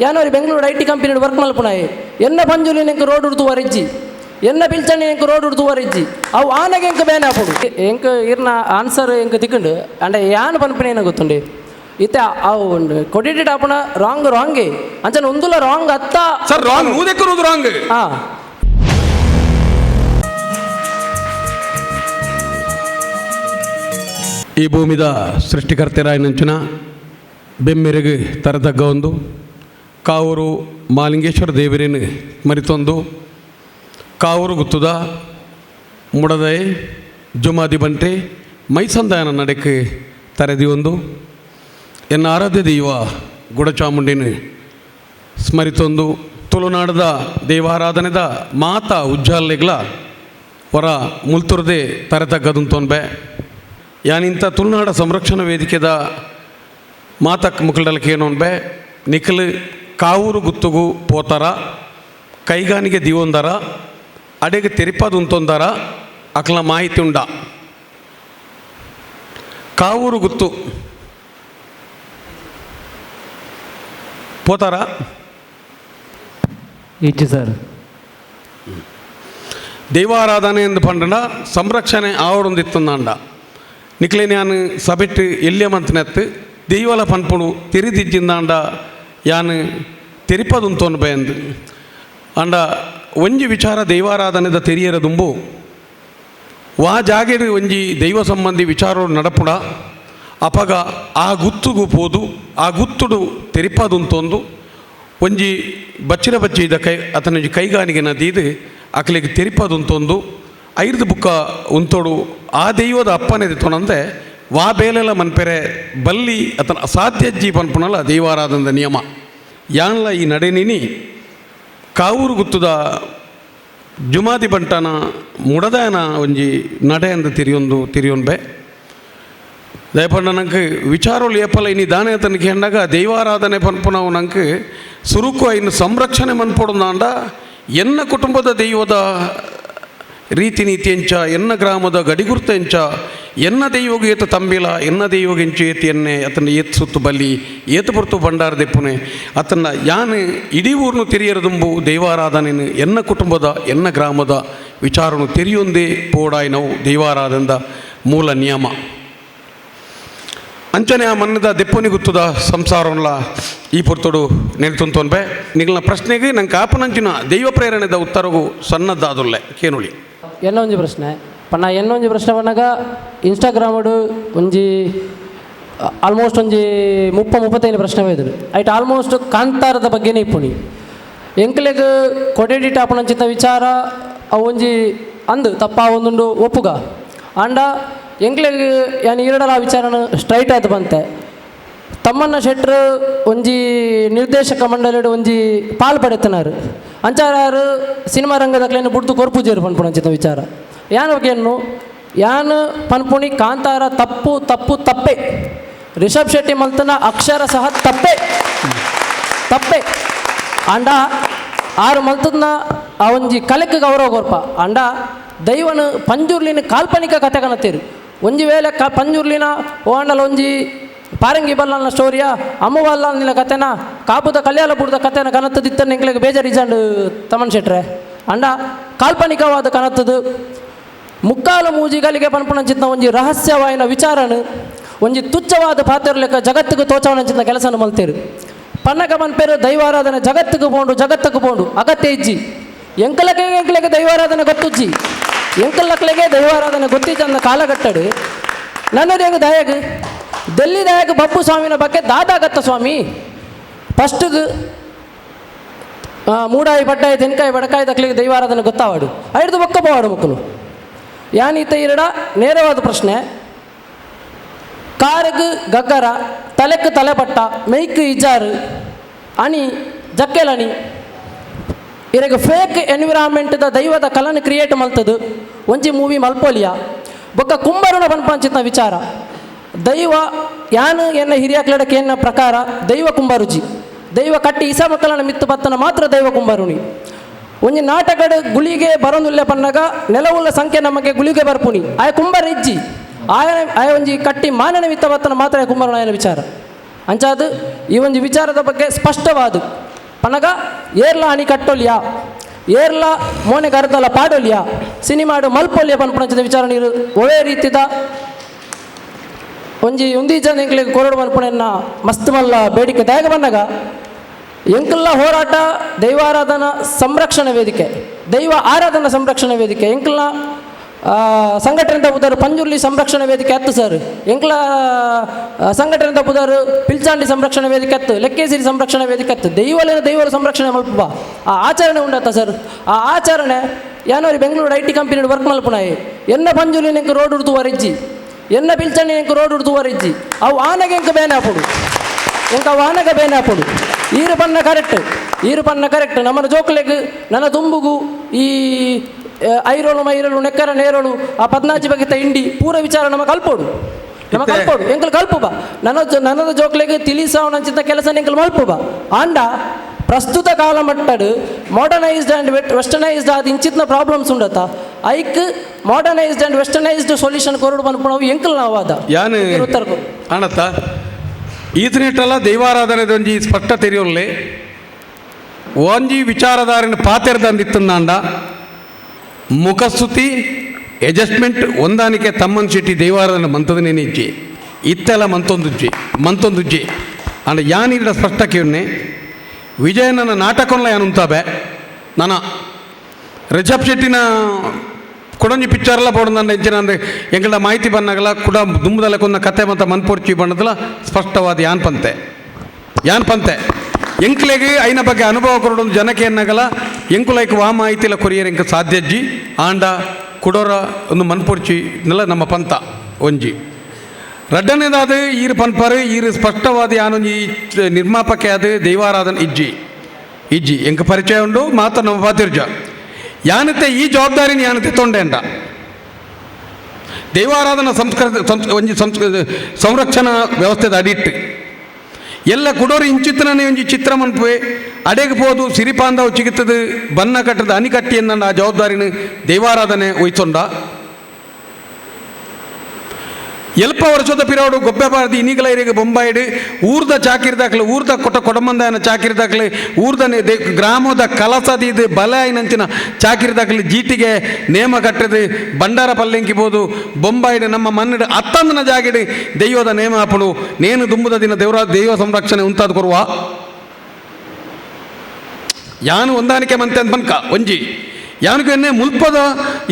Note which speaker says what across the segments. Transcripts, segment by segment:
Speaker 1: ಯಾನೋರಿ Bengaluru I T company work ಮಲ್ಪುನಾಯಿ ಎನ್ನ ಪಂಜುಲಿ ನೆಂಕ road ಉಡ್ದು ವರಿಜ್ಜಿ ಎನ್ನ ಪಿಲ್ಚಣ್ಣಿ ಎಂಕ ರೋಡ್ ಉಡ್ದು ವರಿಜ್ಜಿ ಅವು ಆನೆಗೆ ಎಂಕ ಬೇನೆ ಹಾಪುಡು ಎಂಕ ಇರ್ನ ಆನ್ಸರ್ ಎಂಕ ತಿಕ್ಕಂಡು ಅಂದ್ರೆ ಯಾನ್ ಪನ್ಪನೆ ಏನ ಗೊತ್ತುಂಡಿ ಇತ್ತೆ ಅವು ಕೊಡಿಟ್ ಆಪಣ ರಾಂಗ್ ರಾಂಗೆ ಅಂಚನೆ ಒಂದುಲ ರಾಂಗ್ ಅತ್ತ
Speaker 2: ಸರ್ ರಾಂಗ್ ನೂದೆಕ್ಕರುದು ರಾಂಗ್
Speaker 1: ಹಾ
Speaker 2: ಈ ಭೂಮಿದ ಸೃಷ್ಟಿಕರ್ತೆರಾಯನಂಚಿನ ಬೆಮ್ಮೆರೆಗೆ ತರತಗ್ಗ ಒಂದು ಕಾವೂರು ಮಾಲಿಂಗೇಶ್ವರ ದೇವರೇನು ಮರಿತೊಂದು. ಕಾವೂರು ಗುತ್ತುದ ಮುಡದೈ ಜುಮಾದಿ ಬಂಟೆ ಮೈಸಂದಾಯನ ನಡೆಕೆ ತರೆದಿ ಒಂದು ಎನ್ನ ಆರಾಧ್ಯ ದೈವ ಗುಡಚಾಮುಂಡಿನ ಸ್ಮರಿತೊಂದು. ತುಳುನಾಡದ ದೇವಾರಾಧನೆದ ಮಾತ ಉಜ್ಜಾಲೆಗ್ಲ ಹೊರ ಮುಲ್ತುರ್ದೆ ತರೆತಗ್ಗದಂತೊನ್ಬೆ ಯಾನಿಂತ ತುಳುನಾಡ ಸಂರಕ್ಷಣಾ ವೇದಿಕೆದ ಮಾತಕ್ ಮುಕ್ಕಳಕ್ಕೆ ಏನೊನ್ಬೆ ನಿಖಲ್ ಕಾವೂರು ಗುತ್ತುಗು ಪೋತಾರ ಕೈಗಾನಿಗೆ ದಿವೊಂದರ ಅಡೆಗೆ ತೆರಿಪದುಂತೊಂದರ ಅಕ್ಲ ಮಾಹಿತಿ ಉಂಡ ಕಾವೂರು ಗುತ್ತು పోతారా
Speaker 1: ಇಜ್ಜಿ ಸರ್
Speaker 2: ದೈವಾರಾಧನೆ ಎಂದು ಪಂಡಂಡ ಸಂರಕ್ಷಣೆ ಆವಡೊಂದಿತ್ತಂದಾಂಡ ನಿಕ್ಲೆ ನಾನು ಸಬಿಟ್ಟು ಎಲ್ಯಮಂತನೆತ್ತು ದೈವಲ ಪನ್ಪುಡು ತಿರಿದಿಜ್ಜಿಂದಾಂಡ ಯಾನು ತೆರಿಪದುಂತೋನು ಬಯಂದು ಅಂಡ ಒಂಜಿ ವಿಚಾರ ದೈವಾರಾಧನೆದ ತೆರಿಯರ ದುಂಬು. ವಾ ಜಾಗೆರ್ ಒಂಜಿ ದೈವ ಸಂಬಂಧಿ ವಿಚಾರ ನಡಪುಡ. ಅಪಗ ಆ ಗುತ್ತುಗು ಪೋದು, ಆ ಗುತ್ತುಡು ತೆರಿಪದುಂತೊಂದು. ಒಂಜಿ ಬಚ್ಚಿನ ಬಚ್ಚಿದ ಕೈ, ಅತನ ಕೈಗಾನಿಗೆ ನದೀದು, ಅಕಲಿಗೆ ತೆರಿಪದುಂತೊಂದು. ಐರ್ದು ಬುಕ್ಕ ಉಂತೋಡು, ಆ ದೈವದ ಅಪ್ಪನೇ ತೊಣಂದೆ, ವಾ ಬೇಲೆಲ ಮನ್ಪೆರೆ ಬಲ್ಲಿ ಅತನ ಅಸಾಧ್ಯ ಜೀವನ ಪುನಲ್ಲ ದೈವಾರಾಧನದ ನಿಯಮ. ಯಾನ್ಲ ಈ ನಡೆನಿನಿ? ಕಾವೂರು ಗುತ್ತುದ ಜುಮಾದಿ ಬಂಟನ ಮುಡದಯನ ಒಂಜಿ ನಡೆ ಅಂತ ತಿರಿಯೊಂದು, ತಿರಿಯೊಂಬೆ. ದಯಪಂಡ ನಂಗೆ ವಿಚಾರಗಳು ಏಪಲ ಇನಿ ದಾನೆ ತನಗೆ ಹೆಂಡಾಗ ದೈವಾರಾಧನೆ ಪನ್ಪುನವು ನಂಗೆ ಸುರುಕು ಇನ್ನು ಸಂರಕ್ಷಣೆ ಮನ್ಪೊಡಂದಾಂಡ ಎನ್ನ ಕುಟುಂಬದ ದೈವದ ರೀತಿ ನೀತಿ ಎಂಚ ಎನ್ನ ಗ್ರಾಮದ ಗಡಿಗುರ್ತ ಎಂಚ ಎನ್ನ ದೈವೋಗ ಏತ ತಂಬಿಲ, ಎನ್ನ ದೈವೋಗ ಎಂಚು ಏತಿ ಎನ್ನೆ ಅತನ ಏತ್ ಸುತ್ತು ಬಲ್ಲಿ, ಏತು ಪುರ್ತು ಬಂಡಾರ ದೆಪ್ಪುನೆ. ಅತನ ಯಾನು ಇಡೀ ಊರ್ನು ತಿರಿಯರದುಂಬು ದೈವಾರಾಧನೆನು, ಎನ್ನ ಕುಟುಂಬದ, ಎನ್ನ ಗ್ರಾಮದ ವಿಚಾರನು ತಿರಿಯೊಂದೇ ಪೋಡಾಯ್ ನಾವು ದೈವಾರಾಧನದ ಮೂಲ ನಿಯಮ. ಅಂಚನೆ ಆ ಮನ್ನದ ದೆಪ್ಪನಿ ಗುತ್ತದ ಸಂಸಾರವನ್ಲ ಈ ಪುರ್ತುಡು ನೆಲೆತುಂತೋನ್ಬೆ ನಿಗಳ ಪ್ರಶ್ನೆಗೆ ನಂಗೆ ಕಾಪನಂಚಿನ ದೈವ ಪ್ರೇರಣೆದ ಉತ್ತರವು ಸಣ್ಣದಾದುಲ್ಲೆ ಕೇನುಳಿ.
Speaker 1: ಎನ್ನ ಒಂಜಿ ಪ್ರಶ್ನೆ. ಪಣ್ಣ ಎನ್ನ ಒಂಜಿ ಪ್ರಶ್ನೆ ಇನ್ಸ್ಟಾಗ್ರಾಮ್ ಇನ್ಸ್ಟಾಗ್ರಾಮಡು ಒಂಜಿ ಆಲ್ಮೋಸ್ಟ್ ಒಂಜಿ ಮುಪ್ಪ ಮುಪ್ಪತ್ತೈದು ಪ್ರಶ್ನೆ ಬೈದರು. ಐಟ್ ಆಲ್ಮೋಸ್ಟ್ ಕಾಂತಾರದ ಬಗ್ಗೆನೇ ಇಪ್ಪುನಿ ಎಂಕ್ಲೆಗ್ ಕೊಡೆಡಿಟ್ ಆಪಣಂಚಿತ ವಿಚಾರ, ಅವು ಒಂಜಿ ಅಂದು, ತಪ್ಪ ಒಂದುಂಡು ಒಪ್ಪುಗ. ಆಂಡ, ಎಂಕ್ಲೆಗ್ ಯಾನ್ ಈರಡಲ ವಿಚಾರನ ಸ್ಟ್ರೈಟ್ ಆಯ್ತು ಬಂತೆ ತಮ್ಮನ್ನ ಶೆಟ್ರ್ ಒಂಜಿ ನಿರ್ದೇಶಕ ಮಂಡಳಿಡು ಒಂಜಿ ಪಾಲ್ ಪಡೆತನಾರು ಅಂಚಾರು ಸಿನಿಮಾ ರಂಗದಕ್ಲೇನು ಬುಡ್ದು ಕೊರ್ಪುಜೇರು ಪನ್ಪುಣಂಚಿತ ವಿಚಾರ. ಯಾನ ಬಗ್ಗೆಯನ್ನು ಯಾನ್ ಪನ್ಪುಣಿ ಕಾಂತಾರ ತಪ್ಪು ತಪ್ಪು, ತಪ್ಪೆ. ರಿಷಬ್ ಶೆಟ್ಟಿ ಮಲ್ತನ ಅಕ್ಷರ ಸಹ ತಪ್ಪೆ. ತಪ್ಪೆ. ಅಂಡ, ಆರು ಮಲ್ತದ್ನ ಆ ಒಂಜಿ ಗೌರವ ಕೊರ್ಪ. ಅಂಡ, ದೈವನು ಪಂಜುರ್ಲಿನ ಕಾಲ್ಪನಿಕ ಕತೆ ಕನತ್ತೇರು ಒಂಜಿ ವೇಳೆ ಕ ಪಂಜುರ್ಲಿನ ಓಂಡಲ ಒಂಜಿ ಪಾರಂಗಿ ಬಲ್ಲಾಲ್ನ ಸ್ಟೋರಿಯ ಅಮ್ಮ ಕಥೆನ ಕಾಪುದ ಕಲ್ಯಾಣ ಕಥೆನ ಕತೆನ ಕನತ್ತದಿತ್ತ ಎಂಕ್ಲೆಗೆ ಬೇಜಾರು ಇಜಾಂಡು ತಮನ್ ಶೆಟ್ರೆ. ಅಂಡ, ಕಾಲ್ಪನಿಕವಾದ ಕನತ್ತದು ಮುಕ್ಕಾಲು ಪನ್ಪಣ ಚಿತ್ತ ಒಂಜಿ ರಹಸ್ಯವಾಯಿನ ವಿಚಾರನು, ಒಂಜಿ ತುಚ್ಛವಾದ ಪಾತ್ರ ಲೆಕ್ಕ ಜಗತ್ತಿಗೆ ಚಿತ್ತ ಕೆಲಸನ ಮಲ್ತೇರು. ಪನ್ನಗ ಪೇರು ದೈವಾರಾಧನೆ ಜಗತ್ತಿಗೆ ಪೋಂಡು ಜಗತ್ತಿಗೆ ಪೋಂಡು, ಅಗತ್ಯ ಇಜ್ಜಿ. ಎಂಕಲಕ್ಕೆ ಎಂಕಲಕ್ಕೆ ದೈವಾರಾಧನೆ ಗೊತ್ತುಜ್ಜಿ. ಎಂಕಲಕ್ಕಳಿಗೆ ದೈವಾರಾಧನೆ ಗೊತ್ತಿದ್ದ ಕಾಲಘಟ್ಟಡು. ನನ್ನದೇಗ ದಯಗ್ ಡೆಲ್ಲಿ ದಯಗ್ ಬಪ್ಪು ಸ್ವಾಮಿನ ಬಗ್ಗೆ ದಾದಾಗತ್ತ ಸ್ವಾಮಿ. ಫಸ್ಟ್ಗೆ ಮೂಡಾಯಿ ಬಡ್ಡಾಯಿ ತೆನ್ಕಾಯಿ ಬಡಕಾಯಿ ದಕ್ಲಿಗೆ ದೈವಾರಾಧನೆ ಗೊತ್ತಾವಾಡು. ಐದು ಬೊಕ್ಕ ಪೋವಾಡು ಮಕ್ಕಳು. ಯಾನೀತ ಇರಡ ನೇರವಾದ ಪ್ರಶ್ನೆ. ಕಾರಗ್, ಗಗ್ಗರ, ತಲೆಕ್ ತಲೆಪಟ್ಟ ಮೈಕ್ ಇಜಾರು ಅಣಿ, ಜಕ್ಕೆಲಣಿ. ಇರಗ ಫೇಕ್ ಎನ್ವಿರಾನ್ಮೆಂಟ್ದ ದೈವದ ಕಲನ ಕ್ರಿಯೇಟ್ ಮಲ್ತದು. ಒಂಜಿ ಮೂವಿ ಮಲ್ಪೋಲಿಯ. ಬೊಕ್ಕ ಕುಂಬರುಣ ಪನ್ಪಂಚಿತ ವಿಚಾರ. ದೈವ ಯಾನು ಎನ್ನ ಹಿರಿಯ ಎನ್ನ ಪ್ರಕಾರ ದೈವ ಕುಂಬರುಜಿ. ದೈವ ಕಟ್ಟಿ ಇಸ ಮಕ್ಕಳನ್ನ ಮಿತ್ತು ಪತ್ತನ ಮಾತ್ರ ದೈವ ಕುಂಬರುಣಿ. ಒಂಜಿ ನಾಟಕಡ್ ಗುಳಿಗೆ ಬರೋದಿಲ್ಲ ಪನ್ನಗ, ನೆಲವುಳ್ಳ ಸಂಖ್ಯೆ ನಮಗೆ ಗುಳಿಗೆ ಬರ್ಪುನಿ ಆಯ ಕುಂಬಾರ ಇಜ್ಜಿ ಆಯನ ಆಯ ಒಂಜಿ ಕಟ್ಟಿ ಮಾನನ ಮಿತ್ತ ಪತ್ತನ ಮಾತ್ರ ಆಯನ ವಿಚಾರ. ಅಂಚಾದು ಈ ಒಂದು ವಿಚಾರದ ಬಗ್ಗೆ ಸ್ಪಷ್ಟವಾದ. ಪನಗ ಏರ್ಲ ಅಣಿ ಕಟ್ಟೊಲಿಯಾ. ಏರ್ಲ ಮೋನೆ ಕರ್ದಲ ಪಾಡೊಲಿಯಾ. ಸಿನಿಮಾಡು ಮಲ್ಪೊಲಿಯ ಪನ್ಪುಣಂಚಿದ ವಿಚಾರ ನೀರು ಒಳ್ಳೆ ರೀತಿದ ಒಂಜಿ ಉಂದಿ ಜನ ಎಂಕ್ಲಿಗೆ ಕೊರಡು ಮನ್ಪುಣೆನ್ನ ಮಸ್ತ್ ಮಲ್ಲ ಬೇಡಿಕೆ ದಾಯಕ ಬಂದಾಗ ಎಂಕಲ್ಲ ಹೋರಾಟ ದೈವಾರಾಧನಾ ಸಂರಕ್ಷಣಾ ವೇದಿಕೆ, ದೈವ ಆರಾಧನಾ ಸಂರಕ್ಷಣಾ ವೇದಿಕೆ, ಎಂಕಲ್ಲ ಸಂಘಟನೆ ಬುಧರು ಪಂಜುರ್ಲಿ ಸಂರಕ್ಷಣಾ ವೇದಿಕೆ ಅತ್ತು ಸರ್. ಎಂಕ್ಲ ಸಂಘಟನೆ ಬುಧರು ಪಿಲ್ಚಾಂಡಿ ಸಂರಕ್ಷಣಾ ವೇದಿಕೆ ಅತ್ತು ಲೆಕ್ಕೇಸಿರಿ ಸಂರಕ್ಷಣಾ ವೇದಿಕೆ ಅತ್ತು ದೈವಲಿನ ದೈವರ ಸಂರಕ್ಷಣೆ ಮಲ್ಪ ಆ ಆಚರಣೆ ಉಂಡತ್ತ ಸರ್. ಆ ಆಚರಣೆ, ಯಾನೋರಿ Bengaluru I T company work ಮಲ್ಪುನಾಯಿ ಎನ್ನ ಪಂಜುಲಿ ನೆಂಕ ರೋಡ್ ಉಡ್ತು ವರಿಜ್ಜಿ. ಎನ್ನ ಪಿಲ್ಚಂಡಿ ఇంక ರೋಡ್ ಉಡ್ತು ఆ ಅವು ಆನೆಗೆ బేనాపుడు ಬೇನೆ ಹಾಪುಡು. ಎಂಕ ఈరు ಬೇನೆ ಹಾಪುಡು. ಈರು ಪನ್ನ ಕರೆಕ್ಟ್ ಈರು ಪನ್ನ ಕರೆಕ್ಟ್ ನಮ್ಮನ ಜೋಕ್ಲೆಗ್ ನನ್ನ ತುಂಬುಗು ಈ ಐರೋಳು ಮೈರೋಳು ನೆಕ್ಕರ ನೇರೋಳು ಆ ಪದ್ನಾಚಿ ಬಗೆತ ಇಂಡಿ ಪೂರ ವಿಚಾರ ನಮ್ಮ ಕಲ್ಪೋಡು. ನಮ್ಮ ಕಲ್ಪೋಡು. ಎಂಕಲ್ ಕಲ್ಪು ಬಾ ನನ್ನ ನನ್ನದ ಜೋಕ್ಲೆಗ್ ತಿಳಿಸಾವನಂಚಿತ ಕೆಲಸ ಎಂಕಲ್ ಮಲ್ಪು ಬಾ ಆಂಡ ಪ್ರಸ್ತುತ ಕಾಲ ಮಟ್ಟಡು ಮಾಡರ್ನೈಸ್ಡ್ ಆ್ಯಂಡ್ ವೆಸ್ಟರ್ನೈಸ್ಡ್ ಆದ ಇಂಚಿತ್ನ ಪ್ರಾಬ್ಲಮ್ಸ್ ಉಂಡತ ಐಕ್ ಮಾಡರ್ನೈಸ್ಡ್ ಆ್ಯಂಡ್ ವೆಸ್ಟರ್ನೈಸ್ಡ್ ಸೊಲ್ಯೂಷನ್ ಕೊರಡು ಪನ್ಪುಣವು ಎಂಕಲ್ ನಾವಾದ
Speaker 2: ಯಾನು
Speaker 1: ಉತ್ತರ ಕೊಡು
Speaker 2: ಆಣತ್ತ ಈತನಿಟ್ಟಲ್ಲ ದೈವಾರಾಧನೆದ ಒಂಜಿ ಸ್ಪಷ್ಟ ತೆರೆಯೋಲ್ಲೆ ಒಂಜಿ ವಿಚಾರಧಾರಿನ ಪಾತೆರ್ದಂದಿತ್ತಂದಾಂಡ ಮುಖಸ್ತುತಿ ಅಡ್ಜಸ್ಟ್ಮೆಂಟ್ ಹೊಂದಾಣಿಕೆ ತಮ್ಮನ್ ಶೆಟ್ಟಿ ದೈವಾರಾಧನೆ ಮಂತದನೇನೆ ಇಜ್ಜಿ ಇತ್ತೆಲ್ಲ ಮಂತೊಂದುಜ್ಜಿ ಮಂತೊಂದುಜ್ಜಿ ಅಂಡ ಯಾನಿಡ ಸ್ಪಷ್ಟಕ್ಕೆ ಉನ್ನೆ ವಿಜಯನನ ಏನು ಯಾನುಂತಾಬೆ ನನ್ನ ರಿಷಬ್ ಶೆಟ್ಟಿನ ಕೊಡೊಂಜಿ ಪಿಕ್ಚರ್ಲ ಎಂಚಿನ ಅಂದರೆ ಎಂಗಳ ಮಾಹಿತಿ ಬಂದಾಗಲ್ಲ ಕುಡ ದುಂಬದಲ್ಲ ಕೊಂದ ಕತೆ ಮತ್ತು ಮನ್ಪೂರ್ಚಿ ಬಣ್ಣದಲ್ಲ ಸ್ಪಷ್ಟವಾದ ಯಾನ್ ಪಂತೆ. ಯಾನ್ ಪಂತೆ. ಎಂಕ್ಲೆಗೆ ಐನ ಬಗ್ಗೆ ಅನುಭವ ಕೊರಡೊಂದು ಜನಕ್ಕೆ ಎನ್ನಾಗಲ್ಲ ಎಂಕುಲೈಕ್ ವಾ ಮಾಹಿತಿಲ ಕೊರಿಯರ್ ಎಂಕ ಸಾಧ್ಯಜ್ಜಿ, ಆಂಡ ಕುಡೋರ ಒಂದು ಮನ್ಪೊರ್ಚಿ ನಮ್ಮ ಪಂತ, ಒಂಜಿ. ರಡ್ಡನೇದಾದ ಈರು ಪನ್ಪರ್, ಈರು ಸ್ಪಷ್ಟವಾದ ಯಾನೊಂಜಿ ಈ ನಿರ್ಮಾಪಕ ಆದ ದೈವಾರಾಧನ ಇಜ್ಜಿ. ಇಜ್ಜಿ, ಎಂಕ ಪರಿಚಯ ಉಂಡು, ಮಾತ ನಮ್ಮ ಪಾತಿರ್ಜ. ಯಾನತೆ ಈ ಜವಾಬ್ದಾರಿನ ಯಾನತೆ ತೊಂಡೆ ಅಂಡ ದೈವಾರಾಧನ ಸಂಸ್ಕೃತ ಸಂಸ್, ಒಂಜಿ ಸಂಸ್ಕೃತ ಸಂರಕ್ಷಣಾ ವ್ಯವಸ್ಥೆದ ಅಡಿಟ್ಟು. ಎಲ್ಲ ಕುಡೋರು ಇಂಚಿತ್ತನೇ ಒಂಜಿ ಚಿತ್ರ ಮನ್ಪುವೆ, ಅಡೆಗೆ ಪೋದು ಸಿರಿಪಾಂದವು ಚಿಗಿತದ ಬನ್ನ ಕಟ್ಟದ ಅನಿಕಟ್ಟಿ ಎನ್ನಂಡ ಆ ಜವಾಬ್ದಾರಿನ ದೈವಾರಾಧನೆ ಒಯ್ತೊಂಡ. ಎಲ್ಪ ವರ್ಷದ ಪಿರಾವಡು ಗೊಬ್ಬೆ ಬಾರದಿ ಬೊಂಬಾಯಿಡು, ಊರ್ದ ಚಾಕಿರ್ದಾಕ್ಲೆ, ಊರ್ದ ಕೊಟ್ಟ ಕೊಡಮಂದಾಯನ ಚಾಕಿರ್ದಾಕ್ಲೆ, ಊರ್ದ ಗ್ರಾಮದ ಕಲಸದಿದು ಬಲ ಐನಂಚಿನ ಚಾಕಿರ್ದಾಕ್ಲೆ ಜೀಟಿಗೆ ನೇಮ ಕಟ್ಟದು ಬಂಡಾರ ಪಲ್ಲೆಂಕಿಬೋದು, ಬೊಂಬಾಯಿಡು ನಮ್ಮ ಮನ್ನಡು ಅತ್ತಂದನ ಜಾಗಿಡು, ದೈವದ ನೇಮ ಹಾಪಡು, ನೇನು ದುಂಬುದ ದಿನ ದೇವರ ದೈವ ಸಂರಕ್ಷಣೆ ಉಂತಾದ ಕೊರುವ ಯಾನು ಹೊಂದಾಣಿಕೆ ಮಂತೆ ಅಂತ ಬನ್ಕ, ಒಂಜಿ. ಯಾನಕ್ಕೆ ಎನ್ನೇ ಮುಲ್ಪದ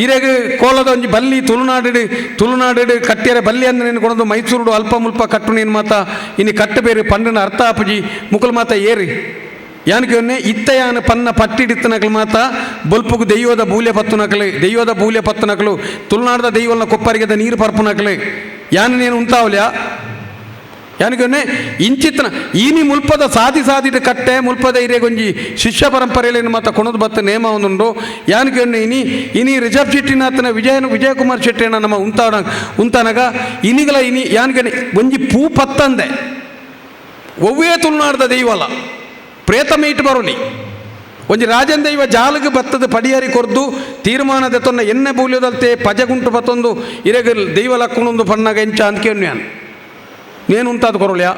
Speaker 2: ಇರೆಗೆ ಕೋಲದ ಒಂಜಿ ಬಲ್ಲಿ, ತುಳುನಾಡಿಡಿ ತುಳುನಾಡಿಡಿ ಕಟ್ಟಿಯರೆ ಬಲ್ಲಿ ಅಂದ್ರೆ ನೀನು ಕೊಡೋದು ಮೈಸೂರು ಅಲ್ಪ ಮುಲ್ಪ ಕಟ್ಟು ನೀನು ಮಾತ. ಇನ್ನು ಕಟ್ಟು ಬೇರೆ ಪಂಡನ ಅರ್ಥ ಆಪಜಿ, ಮುಕುಲ್ ಮಾತ ಏರಿ. ಯಾನಕ್ಕೆ ಎನ್ನೆ ಇತ್ತ ಯಾನ ಪನ್ನ ಪಟ್ಟಿಡಿತ್ತನಕಲು ಮಾತ, ಬೊಲ್ಪುಗು ದೈವದ ಬೂಲ್ಯ ಪತ್ತುನಕಲು ದೈವದ ಬೂಲ್ಯ ಪತ್ತನಕಲು ತುಳುನಾಡದ ದೈವಲ್ನ ಕೊಪ್ಪರಿಗೆದ ನೀರು ಪರ್ಪುನಕಲು ಯಾನ ನೀನು ಉಂತಾವಲ್ಯಾ? ಯಾನಿಗೊನ್ನೆ ಇಂಚಿತ್ನ ಈನಿ ಮುಲ್ಪದ ಸಾಧಿ ಸಾಧಿದ ಕಟ್ಟೆ, ಮುಲ್ಪದ ಇರೆಗೊಂಜಿ ಶಿಷ್ಯ ಪರಂಪರೆಯಲ್ಲಿ ಮಾತ ಕೊಣದು ಬತ್ತ ನೇಮ ಒಂದುಂಡು. ಯಾನಿಗೊನ್ನೆ, ಇನಿ ಇನಿ ರಿಜರ್ವ್ ಶೆಟ್ಟಿನಾಥನ ವಿಜಯನ, ವಿಜಯಕುಮಾರ್ ಶೆಟ್ಟಿನ ನಮ್ಮ ಉಂತಾಡ, ಉಂತಾನಗ. ಇನಿಗಲ ಇನಿ, ಯಾನಿಗೊನ್ನೆ, ಒಂಜಿ ಪೂ ಪತ್ತಂದೆ. ಒವ್ವೇ ತುಳುನಾಡ್ದ ದೈವಲ. ಪ್ರೇತ ಮೀಟ್ ಬರೋಲಿ. ಒಂಜಿ ರಾಜನ್ ದೈವ ಜಾಲಗ್ ಬತ್ತದ ಪಡಿಯಾರಿ ಕೊರ್ದು, ತೀರ್ಮಾನದ ತೊನ್ನ ಎನ್ನೆ ಬೂಲ್ಯದಲ್ತೆ ಪಜಗುಂಟು ಬತ್ತೊಂದು ಇರಗ ದೈವ ಲಕ್ಕುಣೊಂದು ಪಣ್ಣಗ ಎಂಚ ಅಂದ್ಕೊಂಡು ನಾನು. ಉಂತಾದ ಕೊರಳ್ಯ.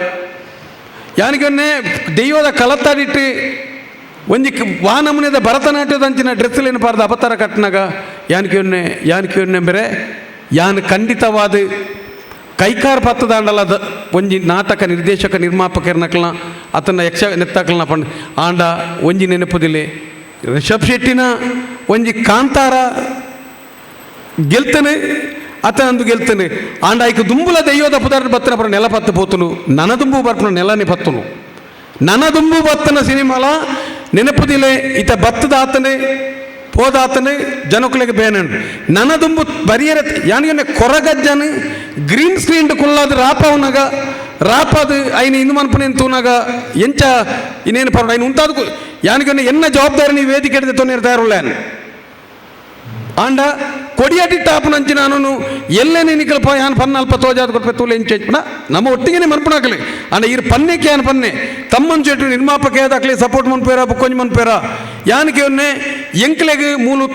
Speaker 2: ಯಾನಿಗನ್ನೇ ದೈವದ ಕಲತ್ತಾಡಿಟ್ಟು ಒಂಜಿ ಅಂಚಿನ ಡ್ರೆಸ್ಲೇನು ಪಾರ್ದ ಅಪತಾರ ಕಟ್ಟಿನಾಗ, ಯಾನಿಕೊನ್ನೆ ಯಾನಿಕೊನ್ನೆ ಬೇರೆ ಯಾನ್ ಖಂಡಿತವಾದ ಕೈಕಾರ್ ಪತ್ತದ ದ ಒಂಜಿ ನಾಟಕ ನಿರ್ದೇಶಕ ನಿರ್ಮಾಪಕರ್ನಕ್ಲ ಅತನ ಯಕ್ಷ ನೆತ್ತಾಕಲ್ನ ಪಂಡ್ ಆಂಡ ಒಂಜಿ ನೆನಪುದಿಲೆ ರಿಷಬ್ ಶೆಟ್ಟಿನ ಒಂಜಿ ಕಾಂತಾರ ಗೆಲ್ತನೆ అతను గెలుతుని అండ్ ఆయకు దుమ్ముల దెయ్యోద పుదారు బత్తిన అప్పుడు నెలపత్తు పోతును ననదుంబు బర్పును నెలని పత్తును ననదుంబు బత్తన సినిమాల ನೆನಪುದಿಲೆ, ಇತ ಬತ್ತದಾತನೆ ಹೋದಾತನೆ ಜನಕುಲೆಗೆ ಬೇನಣ್ಣು ನನದುಂಬು ಬರಿಯರ ಯಾನಿಗೆ ಕೊರಗಜ್ಜನ, ಗ್ರೀನ್ ಸ್ಕ್ರೀನ್ ಕುಳ್ಳದು ರಾಪವನಾಗ, ರಾಪದು ಐನ ಇನ್ನು ಮನಪನೆ ತೂನಾಗ ಎಂಚ ಇನ್ನೇನು ಪರ ಐನು ಉಂಟಾದ ಯಾನಿಗೆ ಎನ್ನ ಜವಾಬ್ದಾರಿ ನೀವು ವೇದಿಕೆ ಹಿಡಿದು ತೊಂದರೆ ತಯಾರುಳ್ಳೇನು ಆಂಡ ಕೊಡಿಯಟಿ ಟಾಪ್ ನಂಚಿ ನಾನು ಎಲ್ಲೇ ನೀನು ಕಲ್ಪ ಯಾನ್ ಪನ್ನ ಅಲ್ಪ ತೋಜಾದ ಕೊಟ್ಟು ತೂಲೆ ಇಂಚೆ ಪುಣ ನಮ್ಮ ಒಟ್ಟಿಗೆ ಮನ್ಪುಣಾಕಲಿ ಅಂದ್ರೆ ಇರ್ ಪನ್ನೆಕ್ಕೆ ಯಾನ್ ಪನ್ನೆ? ತಮ್ಮನ್ ಚೆಟ್ಟು ನಿರ್ಮಾಪಕ ಹಾಕಲಿ? ಸಪೋರ್ಟ್ ಮನ್ಪೇರ ಬುಕ್ಕೊಂಜ್ ಮನ್ಪೇರ ಯಾನಕ್ಕೆ ಒನ್ನೆ? ಎಂಕ್ಲೆಗೆ ಮೂಲು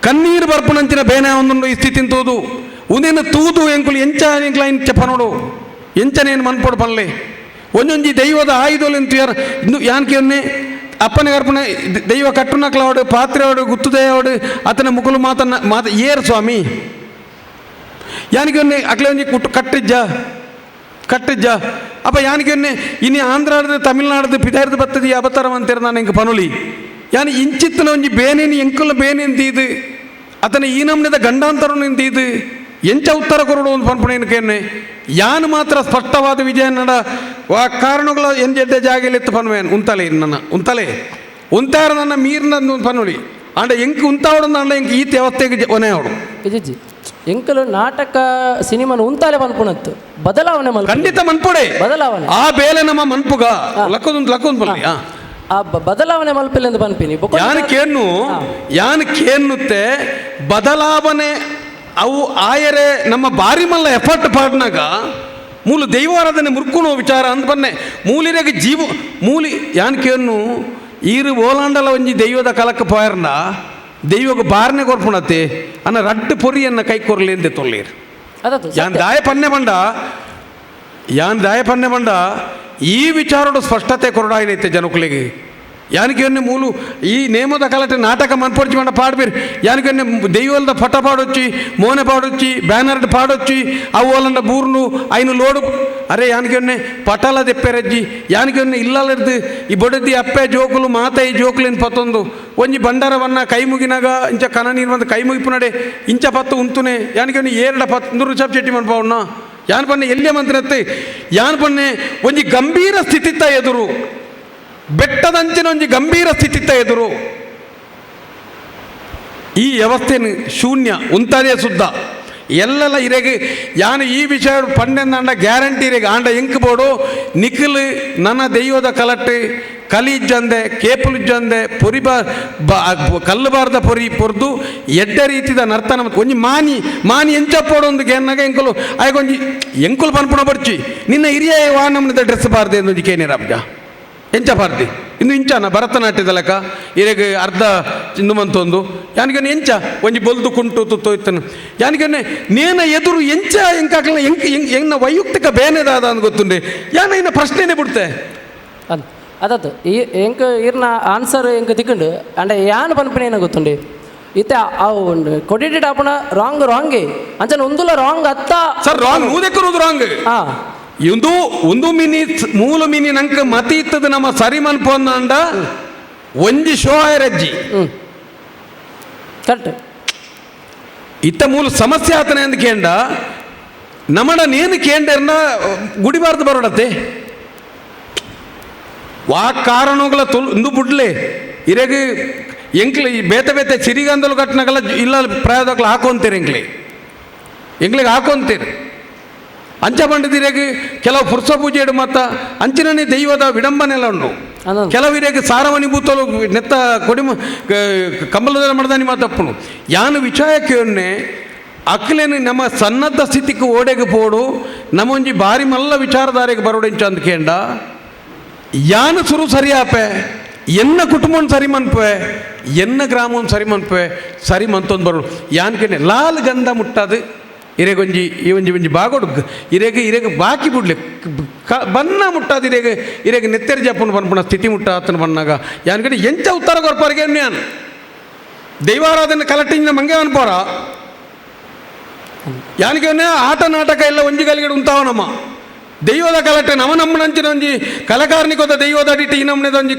Speaker 2: ಕಣ್ಣೀರು ಬರ್ಪಣಂಚಿನ ಬೇನೆ ಒಂದು ಈ ಸ್ಥಿತಿ ತೂದು ಉದೇನ ತೂದು ಎಂಕುಲು, ಎಂಚ ಎಂಕ್ಲ ನೋಡು. ಪನೋಡು ಎಂಚನೇನು ಮನ್ಪೋಡು ಪನ್ಲೆ. ಒಂದೊಂಜಿ ದೈವದ ಆಯುಧ ಯಾರು, ಇನ್ನು ಯಾನ್ಕೆ ಒನ್ನೆ ಅಪ್ಪನ ಗರ್ಭನ ದೈವ ಕಟ್ಟುನಕ್ಲವಾಡು ಪಾತ್ರೆವಾಡು ಗುತ್ತುದೆಯವಾಡು ಆತನ ಮುಕುಲು ಮಾತನ್ನ ಮಾತ ಏರು ಸ್ವಾಮಿ ಯಾನಿಗೆ ಒನ್ನೆ ಅಕ್ಲೆ ಒಂಜಿ ಕುಟ್ಟು ಕಟ್ಟಿಜ್ಜ ಕಟ್ಟಿಜ್ಜ ಅಪ್ಪ ಯಾನಿಗೆ ಒನ್ನೆ ಇನಿ ಆಂಧ್ರಾಡ್ದು ತಮಿಳ್ನಾಡ್ದು ಪಿದಾರ್ದು ಬತ್ತದಿ ಅವತಾರ ಅಂತೀರ ನಾನು ಇಂಕ ಪನುಲಿ ಯಾನಿ ಇಂಚಿತ್ತನ ಒಂಜಿ ಬೇನೇನಿ ಎಂಕುಲ ಬೇನೇನ್ ತೀದು ಅತನ ಈ ನಮ್ನೆದ ಗಂಡಾಂತರ ನಿಂತೀದು ಎಂಚ ಉತ್ತರ ಕೊರಡು ಒಂದು ಪನ್ಪುಣೇನಕೇನೆ ಯಾನು ಮಾತ್ರ ಸ್ಪಷ್ಟವಾದ ವಿಜಯ ನಡ ಆ ಕಾರಣಗಳ ಎಂಜೆಡ್ಡೆ ಜಾಗಲಿತ್ತು ಪನ್ವೇನ್ ಉಂತಲೆ ನನ್ನ ಉಂತಲೆ. ಉಂತಾರ ನನ್ನ ಮೀರಿನ ಒಂದು ಪನ್ನುಳಿ ಅಂಡ ಎಂಕ್ ಉಂತಾವಡು ಅಂಡ ಎಂಕ್ ಈತ ವ್ಯವಸ್ಥೆಗೆ ಒನೆ ಅವಡು
Speaker 1: ಇಜಿಜ್ಜಿ ಎಂಕಲು ನಾಟಕ ಸಿನಿಮಾನ ಉಂತಾಲೆ ಮನ್ಪುಣತ್ತು. ಬದಲಾವಣೆ ಮಲ್ಪ
Speaker 2: ಖಂಡಿತ ಮನ್ಪುಡೆ
Speaker 1: ಬದಲಾವಣೆ.
Speaker 2: ಆ ಬೇಲೆ ನಮ್ಮ ಮನ್ಪುಗ. ಲಕ್ಕದೊಂದು ಲಕ್ಕೊಂದು ಬಲ್ಲಿ ಆ.
Speaker 1: ಆ ಬದಲಾವಣೆ ಮಲ್ಪಿಲ್ಲ ಎಂದು ಬನ್ಪಿನಿ
Speaker 2: ಯಾನ್ ಕೇನು ಯಾನ್ ಕೇನ್ನುತ್ತೆ? ಬದಲಾವಣೆ ಅವು ಆಯರೆ ನಮ್ಮ ಬಾರಿ ಮಲ್ಲ ಎಫರ್ಟ್ ಪಾಡ್ನಾಗ ಮೂಲ ದೈವಾರಾಧನೆ ಮುರ್ಕುಣೋ ವಿಚಾರ ಅಂತ ಬನ್ನೆ ಮೂಲಿನಾಗ ಜೀವ ಮೂಲಿ ಯಾನ್ಕೇನು ಈರು ಓಲಾಂಡಲ ಒಂಜಿ ದೈವದ ಕಲಕ್ಕೆ ಪಾಯರ್ನ ದೈವಗ ಬಾರನೆ ಕೊರ್ಪುಣತೆ ಅನ್ನ ರಡ್ಡು ಪೊರಿಯನ್ನ ಕೈ ಕೊರ್ಲಿ ಎಂದೆ ತೊಳ್ಳೀರು ಯಾನ್ ದಾಯ ಪನ್ನೆ ಬಂಡ ಯಾನ್ ದಾಯ ಪನ್ನೆ ಬಂಡ ಈ ವಿಚಾರಡು ಸ್ಪಷ್ಟತೆ ಕೊರಡಾಯಿನೈತೆ ಜನಕುಲಿಗೆ. ಯಾನಿಗೆ ಮೂಲು ಈ ನೇಮದ ಕಲಟೆ ನಾಟಕ ಮನ್ಪೊಡ್ಚಿ ಮಂಡ ಪಾಡ್ಬೇರು ಯಾನಿಗೆ ದೆಯ್ಯವಲ್ದ ಪಟ ಪಾಡೊಚ್ಚಿ ಮೋನೆ ಪಾಡೊಚ್ಚಿ ಬ್ಯಾನರ್ಡ್ ಪಾಡೊಚ್ಚಿ ಅವು ಅಲ್ಲಂಡ ಬೂರ್ನು ಐನು ಲೋಡು ಅರೆ ಯಾನಿಗೆ ಪಟಲ ದೆಪ್ಪೆರಜ್ಜಿ ಯಾನಿಗೆ ಇಲ್ಲಲ್ಲದ್ದು ಈ ಬೊಡದಿ ಅಪ್ಪೆ ಜೋಕುಲು ಮಾತ ಈ ಜೋಕುಲಿನ ಪತ್ತೊಂದು ಒಂಜಿ ಬಂಡಾರವನ್ನ ಕೈ ಮುಗಿನಾಗ ಇಂಚ ಕನ ನೀರು ಬಂದು ಕೈ ಮುಗಿಪು ನಡೆ ಇಂಚ ಪತ್ತು ಉಂತುನೆ ಯಾನಿಗೆ ಏರಡ ಪತ್ ನೂರು ಚಾಪ್ ಚಟ್ಟಿ ಮನ್ಪವಣ್ಣ ಯಾನ್ ಪನ್ನೆ ಎಲ್ಲಿಯ ಮಂತ್ರತ್ತೆ ಯಾನ್ ಪನ್ನೆ ಒಂಜಿ ಗಂಭೀರ ಸ್ಥಿತಿತ್ತ ಎದುರು ಬೆಟ್ಟದಂಚಿನ ಒಂಜಿ ಗಂಭೀರ ಸ್ಥಿತಿತ್ತ ಎದುರು. ಈ ವ್ಯವಸ್ಥೆ ಶೂನ್ಯ ಉಂತಾನೇ ಸುದ್ದ. ಎಲ್ಲೆಲ್ಲ ಇರೆಗೆ, ಯಾನು ಈ ವಿಷಯ ಪಂಡೆಂದಾಂಡ ಗ್ಯಾರಂಟಿ ಇರೆಗೆ ಆಂಡ ಎಂಕ್ ಬೋಡು, ನಿಖಿಲ್ ನನ್ನ ದೈವದ ಕಲಟ್ಟು ಕಲಿಜ್ಜಂದೆ ಕೇಪುಲಿಜ್ಜಂದೆ ಪೊರಿ ಬಾ ಕಲ್ಲು ಬಾರ್ದ ಪೊರಿ ಪೊರ್ದು, ಎಡ್ಡೆ ರೀತಿದ ನರ್ತನ ಒಂಜಿ ಮಾನಿ ಮಾನಿ ಎಂಚಪ್ಪೋಡು ಒಂದು ಗೇನಾಗ ಎಂಕುಲು ಆಯ್ಕೊಂಜಿ ಎಂಕುಲು ಪನ್ಪುಣ ಬರ್ಚಿ. ನಿನ್ನ ಹಿರಿಯ ವಾ ನಮ್ಮದ ಡ್ರೆಸ್ ಬಾರ್ದೆ ಒಂದು ಕೇನೇರಾಬ್ಜ ಎಂಚ ಪಾರ್ದಿ ಇನ್ನು ಇಂಚಾನ ಭರತನಾಟ್ಯದ ಲೆಕ್ಕ ಇರೆಗೆ ಅರ್ಧ ಇಂದು ಮಂತೊಂದು ಯಾನಿಗನೆ ಎಂಚ ಒಂಜಿ ಬೊಲ್ದು ಕುಂಟು ತುತ್ತು ಇತ್ತನು ಯಾನಿಗನೆ ನೇನ ಎದುರು ಎಂಚ ಎಂಕಾಕಲ ಎಂಕ್ ಎಂಕ್ ಎಂಗ್ನ ವೈಯಕ್ತಿಕ ಬೇನೆದಾದ ಅಂತ ಗೊತ್ತುಂಡೆ ಯಾನ ಇನ್ನ ಪ್ರಶ್ನೆನೇ ಬಿಡ್ತೆ
Speaker 1: ಅದು ಅದತ್ತು ಈ ಎಂಕ್ ಇರ್ನ ಆನ್ಸರ್ ಎಂಕ್ ತಿಕ್ಕಂಡು ಅಂಡ ಯಾನ್ ಪನ್ಪಿನಿ ಏನ ಗೊತ್ತುಂಡಿ ಇತ್ತೆ ಅವು ಕೊಡಿಡಿಡ್ ಆಪಣ ರಾಂಗ್ ರಾಂಗೆ ಅಂಚನ ಒಂದುಲ ರಾಂಗ್ ಅತ್ತ
Speaker 2: ಸರ್ ರಾಂಗ್ ನೂದೆಕ್ಕರುದು ರಾಂಗ್
Speaker 1: ಹಾ
Speaker 2: ಇಂದು ಒಂದು ಮಿನಿ ಮೂಲು ಮಿನಿ ನಂಕ ಮತಿ ಇತ್ತದ ನಮ್ಮ ಸರಿ ಮನ್ಪೋನಂಡ ಒಂಜಿ ಶೋ ಆಯರಜ್ಜಿ
Speaker 1: ಹ್ಞೂ ಕರೆಕ್ಟ್
Speaker 2: ಇತ್ತ ಮೂಲ ಸಮಸ್ಯೆ ಆತನೆ ಎಂದು ಕೇಂಡ ನಮ್ಮಡ ನೇನು ಕೇಂಡರ್ನ ಗುಡಿಬಾರ್ದು ಬರೋಡತ್ತೆ. ವಾ ಕಾರಣಗಳ ತುಲ್ ಇಂದು ಬುಡ್ಲೆ ಇರೆಗೆ ಎಂಕ್ಲಿ ಈ ಬೇತೆ ಬೇತೆ ಸಿರಿಗಂದಲು ಘಟನೆಗಳ ಇಲ್ಲ ಪ್ರಯೋಗಗಳು ಹಾಕೊಂತೀರಿ ಎಂಕ್ಲಿ. ಎಂಕ್ಲಿಗೆ ಹಾಕೊಂತೀರಿ. ಅಂಚ ಬಂಡದಿರೆಗೆ ಕೆಲವು ಪುರುಷ ಪೂಜೆಡು ಮತ್ತ ಅಂಚಿನನೇ ದೈವದ ವಿಡಂಬನೆ ಎಲ್ಲ ಉಂಟು
Speaker 1: ಅದೊಂದು.
Speaker 2: ಕೆಲವರಿಗೆ ಸಾರವನಿ ಬೂತಲು ನೆತ್ತ ಕೊಡಿಮ ಕಂಬಲದ ಮಡದಾನಿ ಮಾತಪ್ಪನು. ಯಾನು ವಿಚಾಯಕ್ಕೆ ಅಕ್ಲೇನು ನಮ್ಮ ಸನ್ನದ್ಧ ಸ್ಥಿತಿಗೆ ಓಡೆಗೆ ಪೋಡು ನಮ್ಮೊಂಜಿ ಬಾರಿ ಮಲ್ಲ ವಿಚಾರಧಾರೆಗೆ ಬರೋಡಿಂಚ ಅಂದ್ಕೇಂಡ ಯಾನು ಸುರು ಸರಿಯಾಪೆ ಎನ್ನ ಕುಟುಂಬನ್ ಸರಿ ಮನ್ಪೆ ಎನ್ನ ಗ್ರಾಮನ್ ಸರಿ ಮನ್ಪೆ ಸರಿ ಮಂತೊಂದು ಬರೋಡು ಯಾನ್ಕೇನೆ ಲಾಲ್ ಗಂಧ ಮುಟ್ಟದು ಇರೆಗೊಂಜಿ ಈ ಒಂಜಿ ಒಂಜಿ ಬಾಗೋಡು ಇರೆಗೆ ಇರೆಗೆ ಬಾಕಿ ಬಿಡ್ಲೆ. ಬನ್ನ ಮುಟ್ಟಾದ ಇರೆಗೆ ಇರೆಗೆ ನೆತ್ತೆರಿ ಜಪ್ಪನ ಬನ್ಪುಣ ಸ್ಥಿತಿ ಮುಟ್ಟ ಆತನ ಬನ್ನಾಗ ಯಾನ್ಕಡೆ ಎಂಚ ಉತ್ತರ ಕೊರ್ಪಾರಿಗೆ ಯಾನ್ ದೈವಾರಾಧನೆ ಕಲೆಕ್ಟಿಂಗ್ ಮಂಗೆ ಅನ್ಪೋರ. ಯಾನಿಗೆ ಆಟ ನಾಟಕ ಎಲ್ಲ ಒಂಜಿ ಗಲಿಗಡೆ ಉಂತಾವ ನಮ್ಮ ದೈವದ ಕಲಟೆ, ನಮ ನಮ್ಮನಂಚಿನ ಒಂಜಿ ಕಲಕಾರನಿಗೋದ ದೈವದ ಅಡಿಟ್ಟು ಈ ನಮ್ಮನೆದ ಒಂಜಿ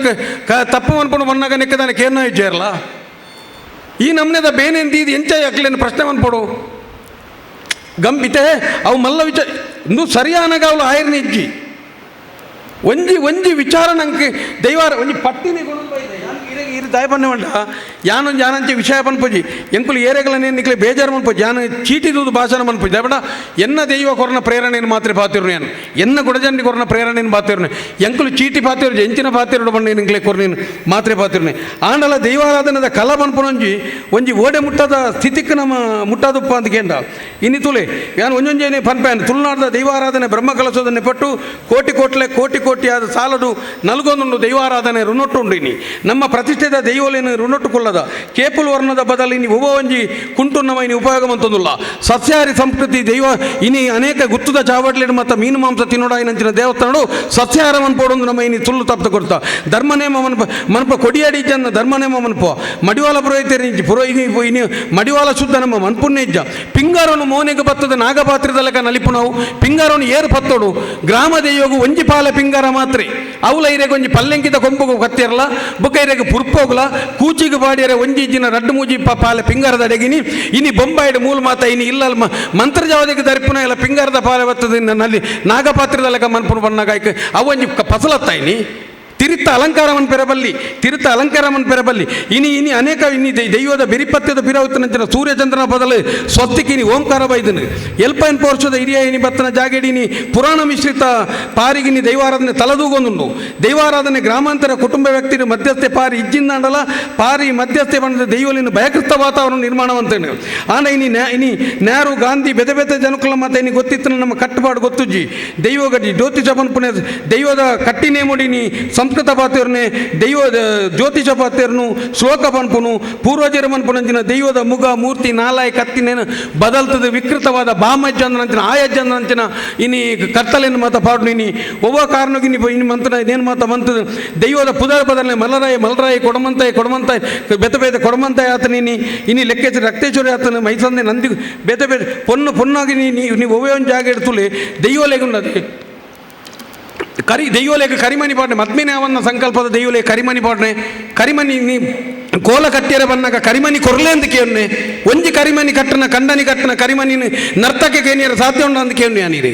Speaker 2: ಕ- ತಪ್ಪು ಅನ್ಕೊಂಡು ಬಂದಾಗ ನೆಕ್ಕದಾನೆ ಕೇರ್ನ ಇಜ್ಜೇರಲ್ಲ ಈ ನಮ್ಮನೆದ ಬೇನೆಂದು ಇದು ಎಂಚ ಯಾಕ್ಲೇನು ಪ್ರಶ್ನೆ ಅನ್ಪೋಡು? ಗಂಬಿತೆ ಅವು ಮಲ್ಲ ವಿಚಾರ ಇಂದು ಸರಿಯಾನಗ ಅವಳು ಆಯರ್ನ ಇಜ್ಜಿ. ಒಂಜಿ ಒಂಜಿ ವಿಚಾರ ನಂಗೆ ದೈವಾರ ಒಂಜಿ ಪಟ್ಟಿನಿ ಕೊಡೋದು ಬೈದೆ ಯಾನ್ಗೆ ಇರೆಗೆ ಇರು, ದಾಯ ಪನ್ನೆ ಮಂಡ ಯಾನೊಂದು ಯಾನಂಚೆ ವಿಷಯ ಪನ್ಪೋಜಿ ಎಂಕುಲು ಏರೆಗಳನ್ನೇ ನಿಕ್ಲೆ ಬೇಜಾರು ಬನ್ಪೋಜಿ ಯಾನು ಚೀಟಿದುದು ಭಾಷಣ ಬನ್ಪೋಜಿ ದಯಬಡ ಎನ್ನ ದೈವ ಕೊರನ ಪ್ರೇರಣೆಯನ್ನು ಮಾತ್ರ ಪಾತಿರು ನಾನು ಎನ್ನ ಗುಡಜನ್ನಿ ಕೊರನ ಪ್ರೇರಣೆಯನ್ನು ಪಾತಿರು ಎಂಕುಲು ಚೀಟಿ ಪಾತಿರು ಎಂಚಿನ ಪಾತಿರು ಬಂದು ನಿಂಕ್ಲೆ ಕೊರನೇನು ಮಾತ್ರೆ ಪಾತಿರು ಆಂಡಲ ದೈವಾರಾಧನದ ಕಲ ಬನ್ಪುನಂಜಿ ಒಂಜಿ ಓಡೆ ಮುಟ್ಟದ ಸ್ಥಿತಿಕ್ಕೆ ನಮ್ಮ ಮುಟ್ಟದಪ್ಪ ಅಂತ ಕೇಂದ್ರ. ಇನ್ನಿ ತುಲೆ, ಯಾನು ಒಂಜೊಂಜೇನೆ ಪನ್ಪೇನು ತುಳುನಾಡದ ದೈವಾರಾಧನೆ ಬ್ರಹ್ಮಕಲಸೋದನ್ನೇ ಪಟ್ಟು, ಕೋಟಿ ಕೋಟ್ಲೆ ಕೋಟಿ ಕೋಟಿ ಆದ ಸಾಲದು ನಲ್ಗೊಂದು ದೈವಾರಾಧನೆ ರುನೊಟ್ಟುಂಡು ಇನಿ ನಮ್ಮ ಪ್ರತಿ ಪ್ರತಿಷ್ಠಿತ ದೈವಲಿನ ಋಣಟ್ಟುಕೊಳ್ಳದ ಕೇಪುಲ್ ವರ್ಣದ ಬದಲಿನಿ ಉವ ಒಂಜಿ ಉಪಯೋಗ ಮಂತೊಂದುಲ್ಲ. ಸಸ್ಯಾಹಾರಿ ಸಂಸ್ಕೃತಿ ದೈವ ಇನಿ ಅನೇಕ ಗುತ್ತದ ಚಾವಟ್ಲಿನ ಮತ್ತು ಮೀನು ಮಾಂಸ ತಿನ್ನೋಡಾಯಿನಂಚಿನ ದೇವಸ್ಥಾನಡು ಸಸ್ಯಾಹಾರ ಮನ್ಪೋಡೊಂದು ನಮ್ಮ ಇನಿ ತುಳ್ಳು ತಪ್ಪ ಕೊಡ್ತ. ಧರ್ಮನೇಮ ಮನಪ ಮನಪ ಕೊಡಿಯಾಡಿ ಜನ ಧರ್ಮನೇಮ ಮನಪ. ಮಡಿವಾಲ ಪುರೋಹಿತರು ಪುರೋ ಇನಿ ಇನಿ ಮಡಿವಾಲ ಶುದ್ಧ ನಮ್ಮ ಮನ್ಪುಣ್ಯ ಇಜ್ಜ ಪಿಂಗಾರನು ಮೋನೆಗೆ ಬತ್ತದ ನಾಗಪಾತ್ರದ ನಲಿಪು ನಾವು. ಪಿಂಗಾರನು ಏರು ಪತ್ತೋಡು. ಗ್ರಾಮ ದೈವಗು ಒಂಜಿ ಪಾಲ ಪಿಂಗಾರ ಮಾತ್ರ. ಅವಲ ಇರೆಗೆ ಒಂಜಿ ಪಲ್ಲೆಂಕಿದ ಕೊಂಬುಗು ಕತ್ತಿರಲ್ಲ ಬುಕ್ಕ ಇರೆಗೆ ಪುರ್ಪೋಗ್ಲ ಕೂಚಿಗೆ ಬಾಡಿಯರೆ, ಒಂಜಿ ದಿನ ರಡ್ಡು ಮೂಜಿ ಪಾಲೆ ಪಿಂಗಾರದ ಅಡೆಗಿನಿ. ಇನಿ ಬೊಂಬಾಯ್ಡ್ ಮೂಲ ಮಾತ ಇನಿ ಇಲ್ಲ ಮ- ಮಂತ್ರಜಾವದಿಗೆ ದರ್ಪುನ ಇಲ್ಲ, ಪಿಂಗಾರದ ಪಾಲ ನಾಗಪಾತ್ರದ ಲೆಕ್ಕ ಮನ್ಪುನ ಬಣ್ಣಗಾಯ್ಕ. ಅವೊಂಜಿ ಪಸಲತ್ತಾಯಿನಿ ಇನಿ ತಿರುತ್ತ ಅಲಂಕಾರವನ್ನು ಪೆರಬಲ್ಲಿ, ತಿರುತ್ತ ಅಲಂಕಾರವನ್ನು ಪೆರಬಲ್ಲಿ. ಇನಿ ಇನಿ ಅನೇಕ ಇನಿ ದೈವದ ಬಿರಿಪತ್ಯದ ಬಿರವತ್ತನಂಚಿನ ಸೂರ್ಯಚಂದ್ರನ ಬದಲು ಸ್ವಸ್ತಿಕಿನಿ ಓಂಕಾರ ಬೈದನು. ಎಲ್ಪೈನ್ ಪೋರ್ಷದ ಹಿರಿಯ ಇನಿ ಬತ್ತನ ಜಾಗೇಡಿನಿ ಪುರಾಣ ಮಿಶ್ರಿತ ಪಾರಿಗಿನಿ ದೈವಾರಾಧನೆ ತಲದೂಗೊಂದುಂಡು. ದೈವಾರಾಧನೆ ಗ್ರಾಮಾಂತರ ಕುಟುಂಬ ವ್ಯಕ್ತಿ ಮಧ್ಯಸ್ಥೆ ಪಾರಿ ಇಜ್ಜಿಂದಾಂಡಲ ಪಾರಿ ಮಧ್ಯಸ್ಥೆ ಬಂದ ದೈವಲಿನ ಭಯಕೃತ ವಾತಾವರಣ ನಿರ್ಮಾಣವಂತೇನು. ಆನ ಇನಿ ಇನಿ ನ್ಯಾರು ಗಾಂಧಿ ಬೆದೆ ಬೆದ ಜನಕುಲ ಮತ್ತೆ ಇನಿ ಗೊತ್ತಿತ್ತು ನಮ್ಮ ಕಟ್ಟುಪಾಡು ಗೊತ್ತುಜ್ಜಿ. ದೈವ ಜ್ಯೋತಿ ಜಪನ್ ಪುಣ್ಯ ದೈವದ ಕಟ್ಟಿನೇ ಮುಡಿನಿ ಸಂಸ್ಕೃತ ಪಾತ್ರನೇ ದೈವ ಜ್ಯೋತಿಷ ಪಾತ್ರನು, ಶ್ಲೋಕ ಪನ್ಪುನು ಪೂರ್ವಜರ ಪನ್ಪುನಂಚಿನ ದೈವದ ಮುಗ, ಮೂರ್ತಿ, ನಾಲಾಯ, ಕತ್ತಿನೇನು, ಬದಲ್ತದ ವಿಕೃತವಾದ ಬಾಮಜ್ಜಂದ್ರಂಚಿನ, ಆಯಜ್ಜಂದ್ರಂಚಿನ, ಇನಿ ಕತ್ತಲಿನ ಮಾತ ಪಾಡು ಇನಿ ಒವ್ವ ಕಾರಣಕ್ಕೆ ಇನಿ ಇನ್ನು ಮಂತ್ರ ಇದೇನು ಮಾತ ಮಂತದ, ದೈವದ ಪುದರ ಬದಲನೆ ಮಲರಾಯ ಮಲರಾಯ, ಕೊಡಮಂತಾಯ ಕೊಡಮಂತಾಯ ಬೆತ ಬೇತ ಕೊಡಮಂತಾಯ ಇನಿ ಲೆಕ್ಕೇಶ್ವರ ರಕ್ತೇಶ್ವರಿ ಆತನ ಮೈಸಂದೆ ನಂದಿ, ಬೆತ ಬೇದ ಪೊನ್ನು ಪೊನ್ನಾಗಿ ನೀವು ಒವ್ವೆ ಒಂದು ಜಾಗ ಇಡ್ತುಲೆ ಕರಿ ದೈವಲೇಖ ಕರಿಮಣಿ ಪಾಡ್ನೆ. ಮದ್ಮಿನ ಅವನ್ನ ಸಂಕಲ್ಪದ ದೈವಲೇಖ ಕರಿಮಣಿ ಪಾಡ್ನೆ. ಕರಿಮಣಿ ನೀ ಕೋಲ ಕಟ್ಟಿಯರ ಬನ್ನಾಗ ಕರಿಮಣಿ ಕೊರ್ಲೆ ಅಂತ ಕೇಳ್ನೆ. ಒಂಜಿ ಕರಿಮಣಿ ಕಟ್ಟನ, ಕಂಡನಿ ಕಟ್ಟನ, ಕರಿಮಣಿ ನರ್ತಕ್ಕೆ ಕೇನಿಯರ ಸಾಧ್ಯ ಉಂಡ ಅಂತ ಕೇಳಿ ಯಾನಿರಿ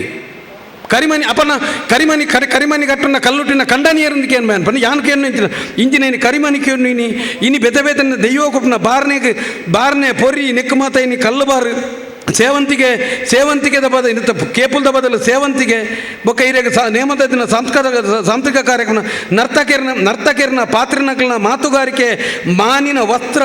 Speaker 2: ಕರಿಮಣಿ ಅಪನ ಕರಿಮಣಿ ಕರಿ ಕರಿಮಣಿ ಕಟ್ಟನ, ಕಲ್ಲುಟ್ಟಿನ ಕಂಡನಿಯರಿಂದ ಕೇನ್ ಬ್ಯಾನ್ ಪನ್ನ ಯಾನ್ ಕೇನು ಇಂಚಿನ ಇಂಜಿನೇನಿ ಕರಿಮಣಿ ಕೇನು ಇನಿ ಇನಿ ಬೆತೆ ಬೆತನ ದೈವ ಕೊಪ್ಪನ ಬಾರ್ನೆಗೆ, ಬಾರ್ನೆ ಪೊರಿ, ನೆಕ್ಕು ಮಾತ ಇನಿ ಕಲ್ಲು ಬಾರು ಸೇವಂತಿಗೆ ಸೇವಂತಿಗೆ ಬದ ಇನ್ನು ತಪ್ಪು ಕೇಪುಲ್ದ ಬದಲು ಸೇವಂತಿಗೆ, ಬೊಕ್ಕ ಹಿರಿಯ ಸಾ ನೇಮದ ದಿನ ಸಾಂಸ್ಕೃತಿಕ ಸಾಂಸ್ಕೃತಿಕ ಕಾರ್ಯಕ್ರಮ ನರ್ತಕಿರ್ನ ನರ್ತಕಿರ್ನ ಪಾತ್ರಿನಕಲ್ನ ಮಾತುಗಾರಿಕೆ, ಮಾನಿನ ವಸ್ತ್ರ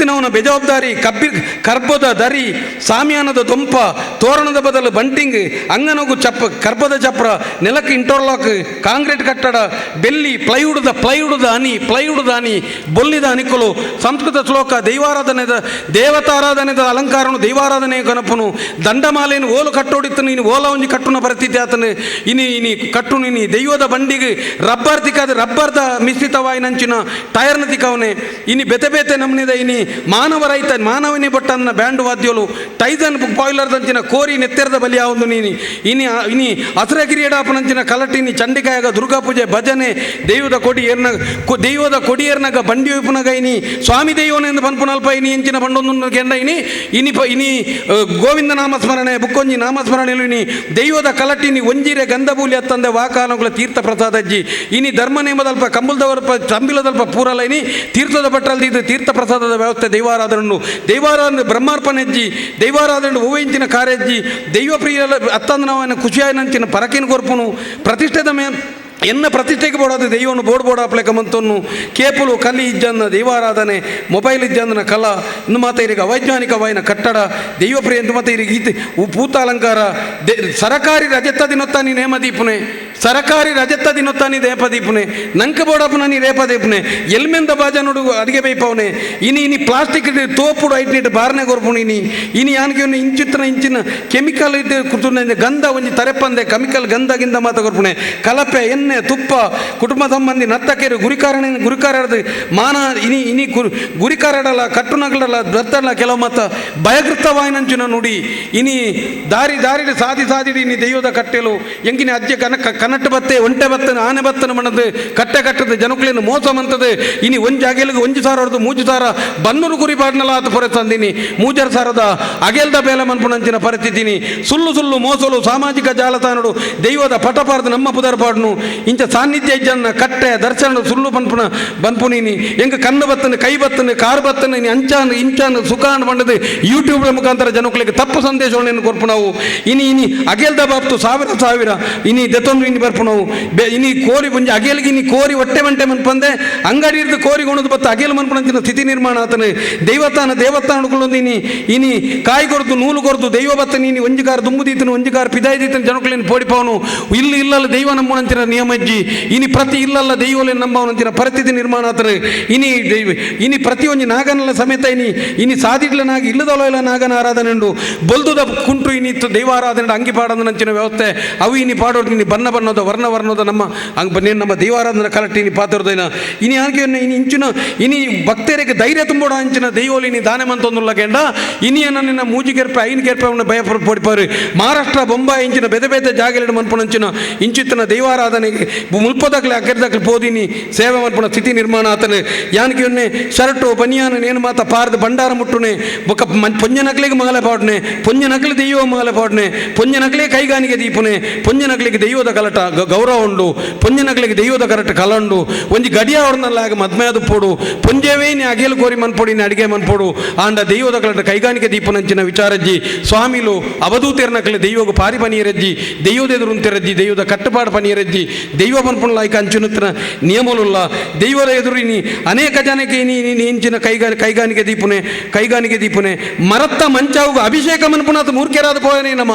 Speaker 2: ಗುತ್ತಿನವನ ಬೇಜವಾಬ್ದಾರಿ, ಕಬ್ಬಿ, ಕರ್ಬದ ದರಿ, ಸಾಮಿಯಾನದ ದೊಂಪ, ತೋರಣದ ಬದಲು ಬಂಟಿಂಗ್, ಅಂಗನಗು ಚಪ್ಪ, ಕರ್ಬದ ಚಪ್ರ, ನೆಲಕ್ಕೆ ಇಂಟರ್ಲಾಕ್, ಕಾಂಕ್ರೀಟ್ ಕಟ್ಟಡ, ಬೆಲ್ಲಿ, ಪ್ಲೈವುಡ್ದ ಪ್ಲೈವುಡ್ದ ಅನಿ ಪ್ಲೈವುಡ್ದ ಹನಿ, ಬೊಲ್ಲಿದ ಅನಿಕುಲು, ಸಂಸ್ಕೃತ ಶ್ಲೋಕ, ದೈವಾರಾಧನೆದ, ದೇವತಾರಾಧನೆದ ಅಲಂಕಾರನು, ದೈವಾರಾಧನೆ ಗಣಪನು ದಂಡಮಾಲೆಯನ್ನು ಓಲು ಕಟ್ಟೋಡಿತ್ತು ನೀನು ಓಲ ಒಂಜಿ ಕಟ್ಟುನ ಬರ್ತಿದ್ದೆ ಆತನು, ಇನಿ ಇನಿ ಕಟ್ಟು ಇನಿ ದೈವದ ಬಂಡಿಗೆ ರಬ್ಬರ್ ತಿಕ್ಕಾದ, ರಬ್ಬರ್ದ ಮಿಶ್ರಿತವಾಯಿ ನಂಚಿನ ಟೈರ್ನ ತಿಕ್ಕವನೆ, ಇನಿ ಬೆತೆ ಬೇತೆ ನಮ್ನಿದ, ಇನಿ ಮಾನವ ರೈತ ಮಾನವನಿ ಬಟ್ಟನ್ನ ಬ್ಯಾಂಡ್ ವಾದ್ಯೋಲು ಟೈಸನ್ ಬಾಯ್ಲರ್ ದಂಚಿನ ಕೋರಿ ನೆತ್ತೆರದ ಬಲಿ ಒಂದು ನೀನು. ಇನಿ ಇನಿ ಹಸಿರಗಿರಿ ಎಡಾಪನಂಚಿನ ಕಲಟಿನಿ ಚಂಡಿಕಾಯಗ ದುರ್ಗಾ ಪೂಜೆ ಭಜನೆ ದೈವದ ಕೊಡಿ ಏರ್ನ ದೈವದ ಕೊಡಿಯರ್ನಾಗ ಬಂಡಿ ಇನಿ ಸ್ವಾಮಿ ದೈವನೆಂದು ಪನ್ಪುನಲ್ಪ ಇನಿ ಎಂಚಿನ ಬಂಡೊಂದು ಕೆಂಡ ಇನಿ ಇನಿ ಪ, ಇನಿ ಗೋವಿಂದ ನಾಮಸ್ಮರಣೆ, ಬುಕ್ಕೊಂಜಿ ನಾಮಸ್ಮರಣೆಲು ಇನಿ. ದೈವದ ಕಲಟಿನಿ ಒಂಜಿರೆ ಗಂಧಬೂಲಿ ಅತ್ತಂದೆ ವಾಕಾನುಗಳ ತೀರ್ಥ ಪ್ರಸಾದಜ್ಜಿ ಇನಿ ಧರ್ಮ ನೇಮದಲ್ಪ ಕಂಬಲ್ದವರಪ ತಂಬಿಲದಲ್ಪ ಪೂರಲೈನಿ. ತೀರ್ಥದ ಬಟ್ಟಲ್ದಿ ಇದು ತೀರ್ಥ ಪ್ರಸಾದದ ವ್ಯವಸ್ಥೆ ದೈವಾರಾಧನನ್ನು ದೈವಾರಾಧನೆ ಬ್ರಹ್ಮಾರ್ಪಣೆಜ್ಜಿ ದೈವಾರಾಧನೆ ಹೂವಿಂಚಿನ ಕಾರ್ಯಜ್ಜಿ ದೈವ ಪ್ರಿಯ ಅತ್ತಂದನವನ ಖುಷಿಯಾಯನಂಚಿನ ಪರಕಿನ ಕೊರ್ಪುನು ಪ್ರತಿಷ್ಠೆದ ಮೇ ಎನ್ನ ಪ್ರತಿಷ್ಠೆಗೆ ಬೋಡಾದ ದೈವನು ಬೋಡ್ ಬೋಡ ಆಪ್ಲೆಕ ಮಂತೊನ್ನು. ಕೇಪುಲು ಕಲಿ ಇಜ್ಜನ್ನ, ದೈವಾರಾಧನೆ, ಮೊಬೈಲ್ ಇಜ್ಜಂದನ ಕಲಾ, ಇನ್ನು ಮಾತ ಇರಿಗೆ ಅವೈಜ್ಞಾನಿಕವಾಯಿನ ಕಟ್ಟಡ, ದೈವಪ್ರಿಯ ಎಂದು ಮತ್ತೆ ಇರಿಗೆ ಈತ ಪೂತ ಅಲಂಕಾರ ದೆ, ಸರಕಾರಿ ರಜತ ನೇಮ ದೀಪುನೆ. ಸರಕಾರಿ ರಜತ ನೀ ದೇಪ ದೀಪುನೆ. ನಂಕ ಬೋಡಪ್ಪನ ನೀ ರೇಪ ದೀಪನೆ. ಎಲ್ಮೆಂದ ಬಾಜ ನೋಡು ಅಡಿಗೆ ಬೈಪವನೆ. ಇನಿ ಇನಿ ಪ್ಲಾಸ್ಟಿಕ್ ತೋಪುಡು ಐಟ್ನಿಟ್ ಬಾರ್ನೆ ಗೊರ್ಪುಣು ಇನಿ ಯಾನಿಗೆ ಇಂಚಿತ್ತನ ಇಂಚಿನ ಕೆಮಿಕಲ್ ಇದ್ದು ಕುಟುಂಬ ಗಂಧ ಒಂಜಿ ತರೆಪಂದೆ ಕೆಮಿಕಲ್ ಗಂಧಗಿಂದ ಮಾತ ಕೊರ್ಪುಣೆ ಕಲಪೆ ಎಣ್ಣೆ, ತುಪ್ಪ, ಕುಟುಂಬ ಸಂಬಂಧಿ ನತ್ತಕೇರು, ಗುರಿಕಾರಣ ಗುರಿಕಾರದ ಮಾನ, ಇನಿ ಇನಿ ಗುರು ಗುರಿಕಾರಡಲ್ಲ ಕಟ್ಟುನಗಳಲ್ಲ ದತ್ತಲ್ಲ ಕೆಲವು ಮತ್ತ ಭಯಕೃತವಾಯಿನಂಚಿನ ನುಡಿ. ಇನಿ ದಾರಿ ದಾರಿ ಸಾದಿ ಸಾದಿಡಿ ಇನಿ ದೈವದ ಕಟ್ಟೆಲು. ಎಂಗಿನ ಅಜ್ಜೆ ಕನಕ ಕನಟ್ಟು ಬತ್ತೆ, ಒಂಟೆ ಬತ್ತನ ಆನೆ ಬತ್ತನ ಮಣದು, ಕಟ್ಟೆ ಕಟ್ಟದ ಜನಕ್ಲೇನು ಮೋಸ ಮಂತದೆ. ಇನಿ ಒಂಜಿ ಅಗೆಲ್ಗೆ ಒಂಜಿ ಸಾರ ಹೊಡೆದು ಮೂಜು ಸಾರ, ಬನ್ನೂರು ಗುರಿ ಬಾಡ್ನಲ್ಲ ಆತ ಪೊರೆ ತಂದಿನಿ. ಮೂಜರ ಸಾರದ ಅಗೆಲ್ದ ಬೇಲೆ ಮನ್ಪುಣಂಚಿನ ಪರಿಸ್ಥಿತಿನಿ. ಸುಳ್ಳು ಸುಳ್ಳು ಮೋಸಲು ಸಾಮಾಜಿಕ ಜಾಲತಾಣಡು ದೈವದ ಪಟಪಾರದ ನಮ್ಮ ಪುದರ್ ಪಾಡ್ನು ಇಂಚ ಸಾನ್ನಿಧ್ಯ ಇಜ್ಜನ್ನ ಕಟ್ಟೆ, ದರ್ಶನ, ಸುಳ್ಳು ಪನ್ಪುನ ಬನ್ಪುನೀನಿ ಹೆಂಗೆ ಕಣ್ಣು ಬತ್ತನೆ, ಕೈ ಬತ್ತನೆ, ಕಾರ್ ಬತ್ತನೆ ಅಂಚಾನ್, ಇಂಚಾನ್ ಸುಖಾನ್ ಬಂಡದು ಯೂಟ್ಯೂಬ್ ಮುಖಾಂತರ ಜನಗಳಿಗೆ ತಪ್ಪು ಸಂದೇಶವನ್ನು ಕೊರ್ಪು ನಾವು? ಇನಿ ಇನಿ ಅಗೆಲ್ದ ಬಾಪ್ತು ಸಾವಿರ ಸಾವಿರ. ಇನಿ ದೆತ್ತೊಂದು ಇನಿ ಬರ್ಪು ನಾವು. ಇನಿ ಕೋರಿ ಬುಂಜಿ, ಅಗೆಲ್ಗೆ ಇನಿ ಕೋರಿ ಹೊಟ್ಟೆ ಮಂಟೆ ಮನ್ಪಂದೆ ಅಂಗಡಿ ಇರ್ದು ಕೋರಿ ಉಣದು ಬತ್ತ ಅಗೆಲ್ ಮನ್ಪುಣಂಚಿನ ಸ್ಥಿತಿ ನಿರ್ಮಾಣ ಆತನೆ. ದೇವತಾನ ದೇವತಾನ ಇನಿ ಇನಿ ಕಾಯಿ ಕೊರ್ದು, ನೂಲು ಕೊರ್ದು, ದೈವ ಬತ್ತ ನೀನು ಒಂಜಿಗಾರ ದುಂಬುದೀತನು ಒಂಜಿಗಾರ ಪಿದಾಯ್ದೀತನ ಜನಗಳೇನು ಪೋಡಿಪವನು. ಇಲ್ಲಿ ಇಲ್ಲಲ್ಲ ದೈವ ನಮ್ಮನಂಚಿನ ನಿಯಮ ನಿಯಮಜ್ಜಿ ಇನಿ ಪ್ರತಿ ಇಲ್ಲಲ್ಲ, ದೈವಲೆ ನಂಬವನಂತಿನ ಪರಿಸ್ಥಿತಿ ನಿರ್ಮಾಣ ಆದರೆ ಇನಿ ಇನಿ ಪ್ರತಿಯೊಂದು ನಾಗನಲ್ಲ ಸಮೇತ ಇನಿ ಇನಿ ಸಾದಿಡ್ಲನಾಗಿ ಇಲ್ಲದಲ್ಲ ನಾಗನ ಆರಾಧನೆ ಉಂಡು ಬಲ್ದುದ ಕುಂಟು ಇನಿತ್ತು ದೈವಾರಾಧನೆ ಅಂಗಿ ಪಾಡಂದನಂಚಿನ ವ್ಯವಸ್ಥೆ. ಅವು ಇನಿ ಪಾಡೋದು ಇನಿ ಬಣ್ಣ ಬಣ್ಣದ, ವರ್ಣ ವರ್ಣದ ನಮ್ಮ ಬನ್ನಿ ನಮ್ಮ ದೈವಾರಾಧನೆ ಕರೆಕ್ಟ್ ಇನಿ ಇನಿ ಆನ್ಕೆ ಇನಿ ಇಂಚಿನ, ಇನಿ ಭಕ್ತರಿಗೆ ಧೈರ್ಯ ತುಂಬೋಡ ಅಂಚಿನ ದೈವೋಲಿ ಇನಿ ದಾನೆ ಮಂತೊಂದುಲ್ಲ ಕೆಂಡ. ನಿನ್ನ ಕೆರ್ಪ ಐನ್ ಕೆರ್ಪೆ ಅವನ್ನ ಭಯ ಪಡಿಪಾರು ಮಹಾರಾಷ್ಟ್ರ, ಬೊಂಬಾಯಿ ಇಂಚಿನ ಬೆದ ಬೆದೆ ಜಾಗಲಿಡ ಮನ್ಪುಣಂಚಿನ ಇಂಚಿತ್ತಿನ ದೈವಾರಾಧನೆಗೆ ಮುಲ್ಪದಾಗ್ಲೆ ಅಗ್ಗರ್ದಾಗ್ಲೆ ಪೋದಿನಿ ಸೇವೆ ಮನ್ಪುಣ ಸ್ಥಿತಿ ನಿರ್ಮಾಣ ಆತನು ಯಾನಕ್ಕೆ ಒನ್ನೆ ಶರ್ಟು ಬನಿಯಾನ ನೇನು ಮಾತ ಪಾರ್ದು ಭಂಡಾರ ಮುಟ್ಟುನೆ ಬೊಕ್ಕ ಮನ್ ಪೊಂಜನಕ್ಲಿಗೆ ಮಗಲೆ ಪಾಡ್ನೆ ಪೊಂಜನಕ್ಲಿ ದೈವ ಮಗಲೆ ಪಾಡ್ನೆ ಪೊಂಜನಕ್ಲೆ ಕೈಗಾನಿಗೆ ದೀಪುನೆ ಪೊಂಜನಕ್ಲಿಗೆ ದೈವದ ಕಲಟ ಗ- ಗೌರವ ಉಂಡು ಪೊಂಜನಕ್ಲಿಗೆ ದೈವದ ಕರಟ ಕಲಂಡು ಒಂಜಿ ಗಡಿಯ ಅವ್ರನ್ನಲ್ಲಾಗ ಮದ್ಮೆಯಾದ ಪೋಡು ಪೊಂಜವೇ ನೀ ಅಗೆಲು ಕೋರಿ ಮನ್ಪೊಡಿ ನೀ ಅಡಿಗೆ ಮನ್ಪೊಡು ಆಂಡ ದೈವದ ಕಲಟ ಕೈಗಾನಿಕೆ ದೀಪನಂಚಿನ ವಿಚಾರಜ್ಜಿ ಸ್ವಾಮಿಲು ಅವಧೂತೇರ್ನಕ್ಲೆ ದೈವಗು ಪಾರಿ ಪನಿಯರಜ್ಜಿ ದೈವದೆದುರು ಉಂತೆರಜ್ಜಿ ದೈವದ ಕಟ್ಟುಪಾಡು ಪನಿಯರಜ್ಜಿ ದೈವ ಪನ್ಪುಣ ಲಾಯ್ಕ ಅಂಚುನತ್ರ ನಿಯಮಲುಲ್ಲ ದೈವದ ಎದುರು ನೀ ಅನೇಕ ಜನಕ್ಕೆ ನೀ ನೀ ಇಂಚಿನ ಕೈಗಾನ ಕೈಗಾನಿಕೆ ದೀಪುನೆ ಕೈಗಾನಿಕೆ ದೀಪುನೆ ಮರತ್ತ ಮಂಚಾವು ಅಭಿಷೇಕ ಮನ್ಪುಣಾತ ಮೂರ್ಖರಾದ ಪೋಯನೇ ನಮ್ಮ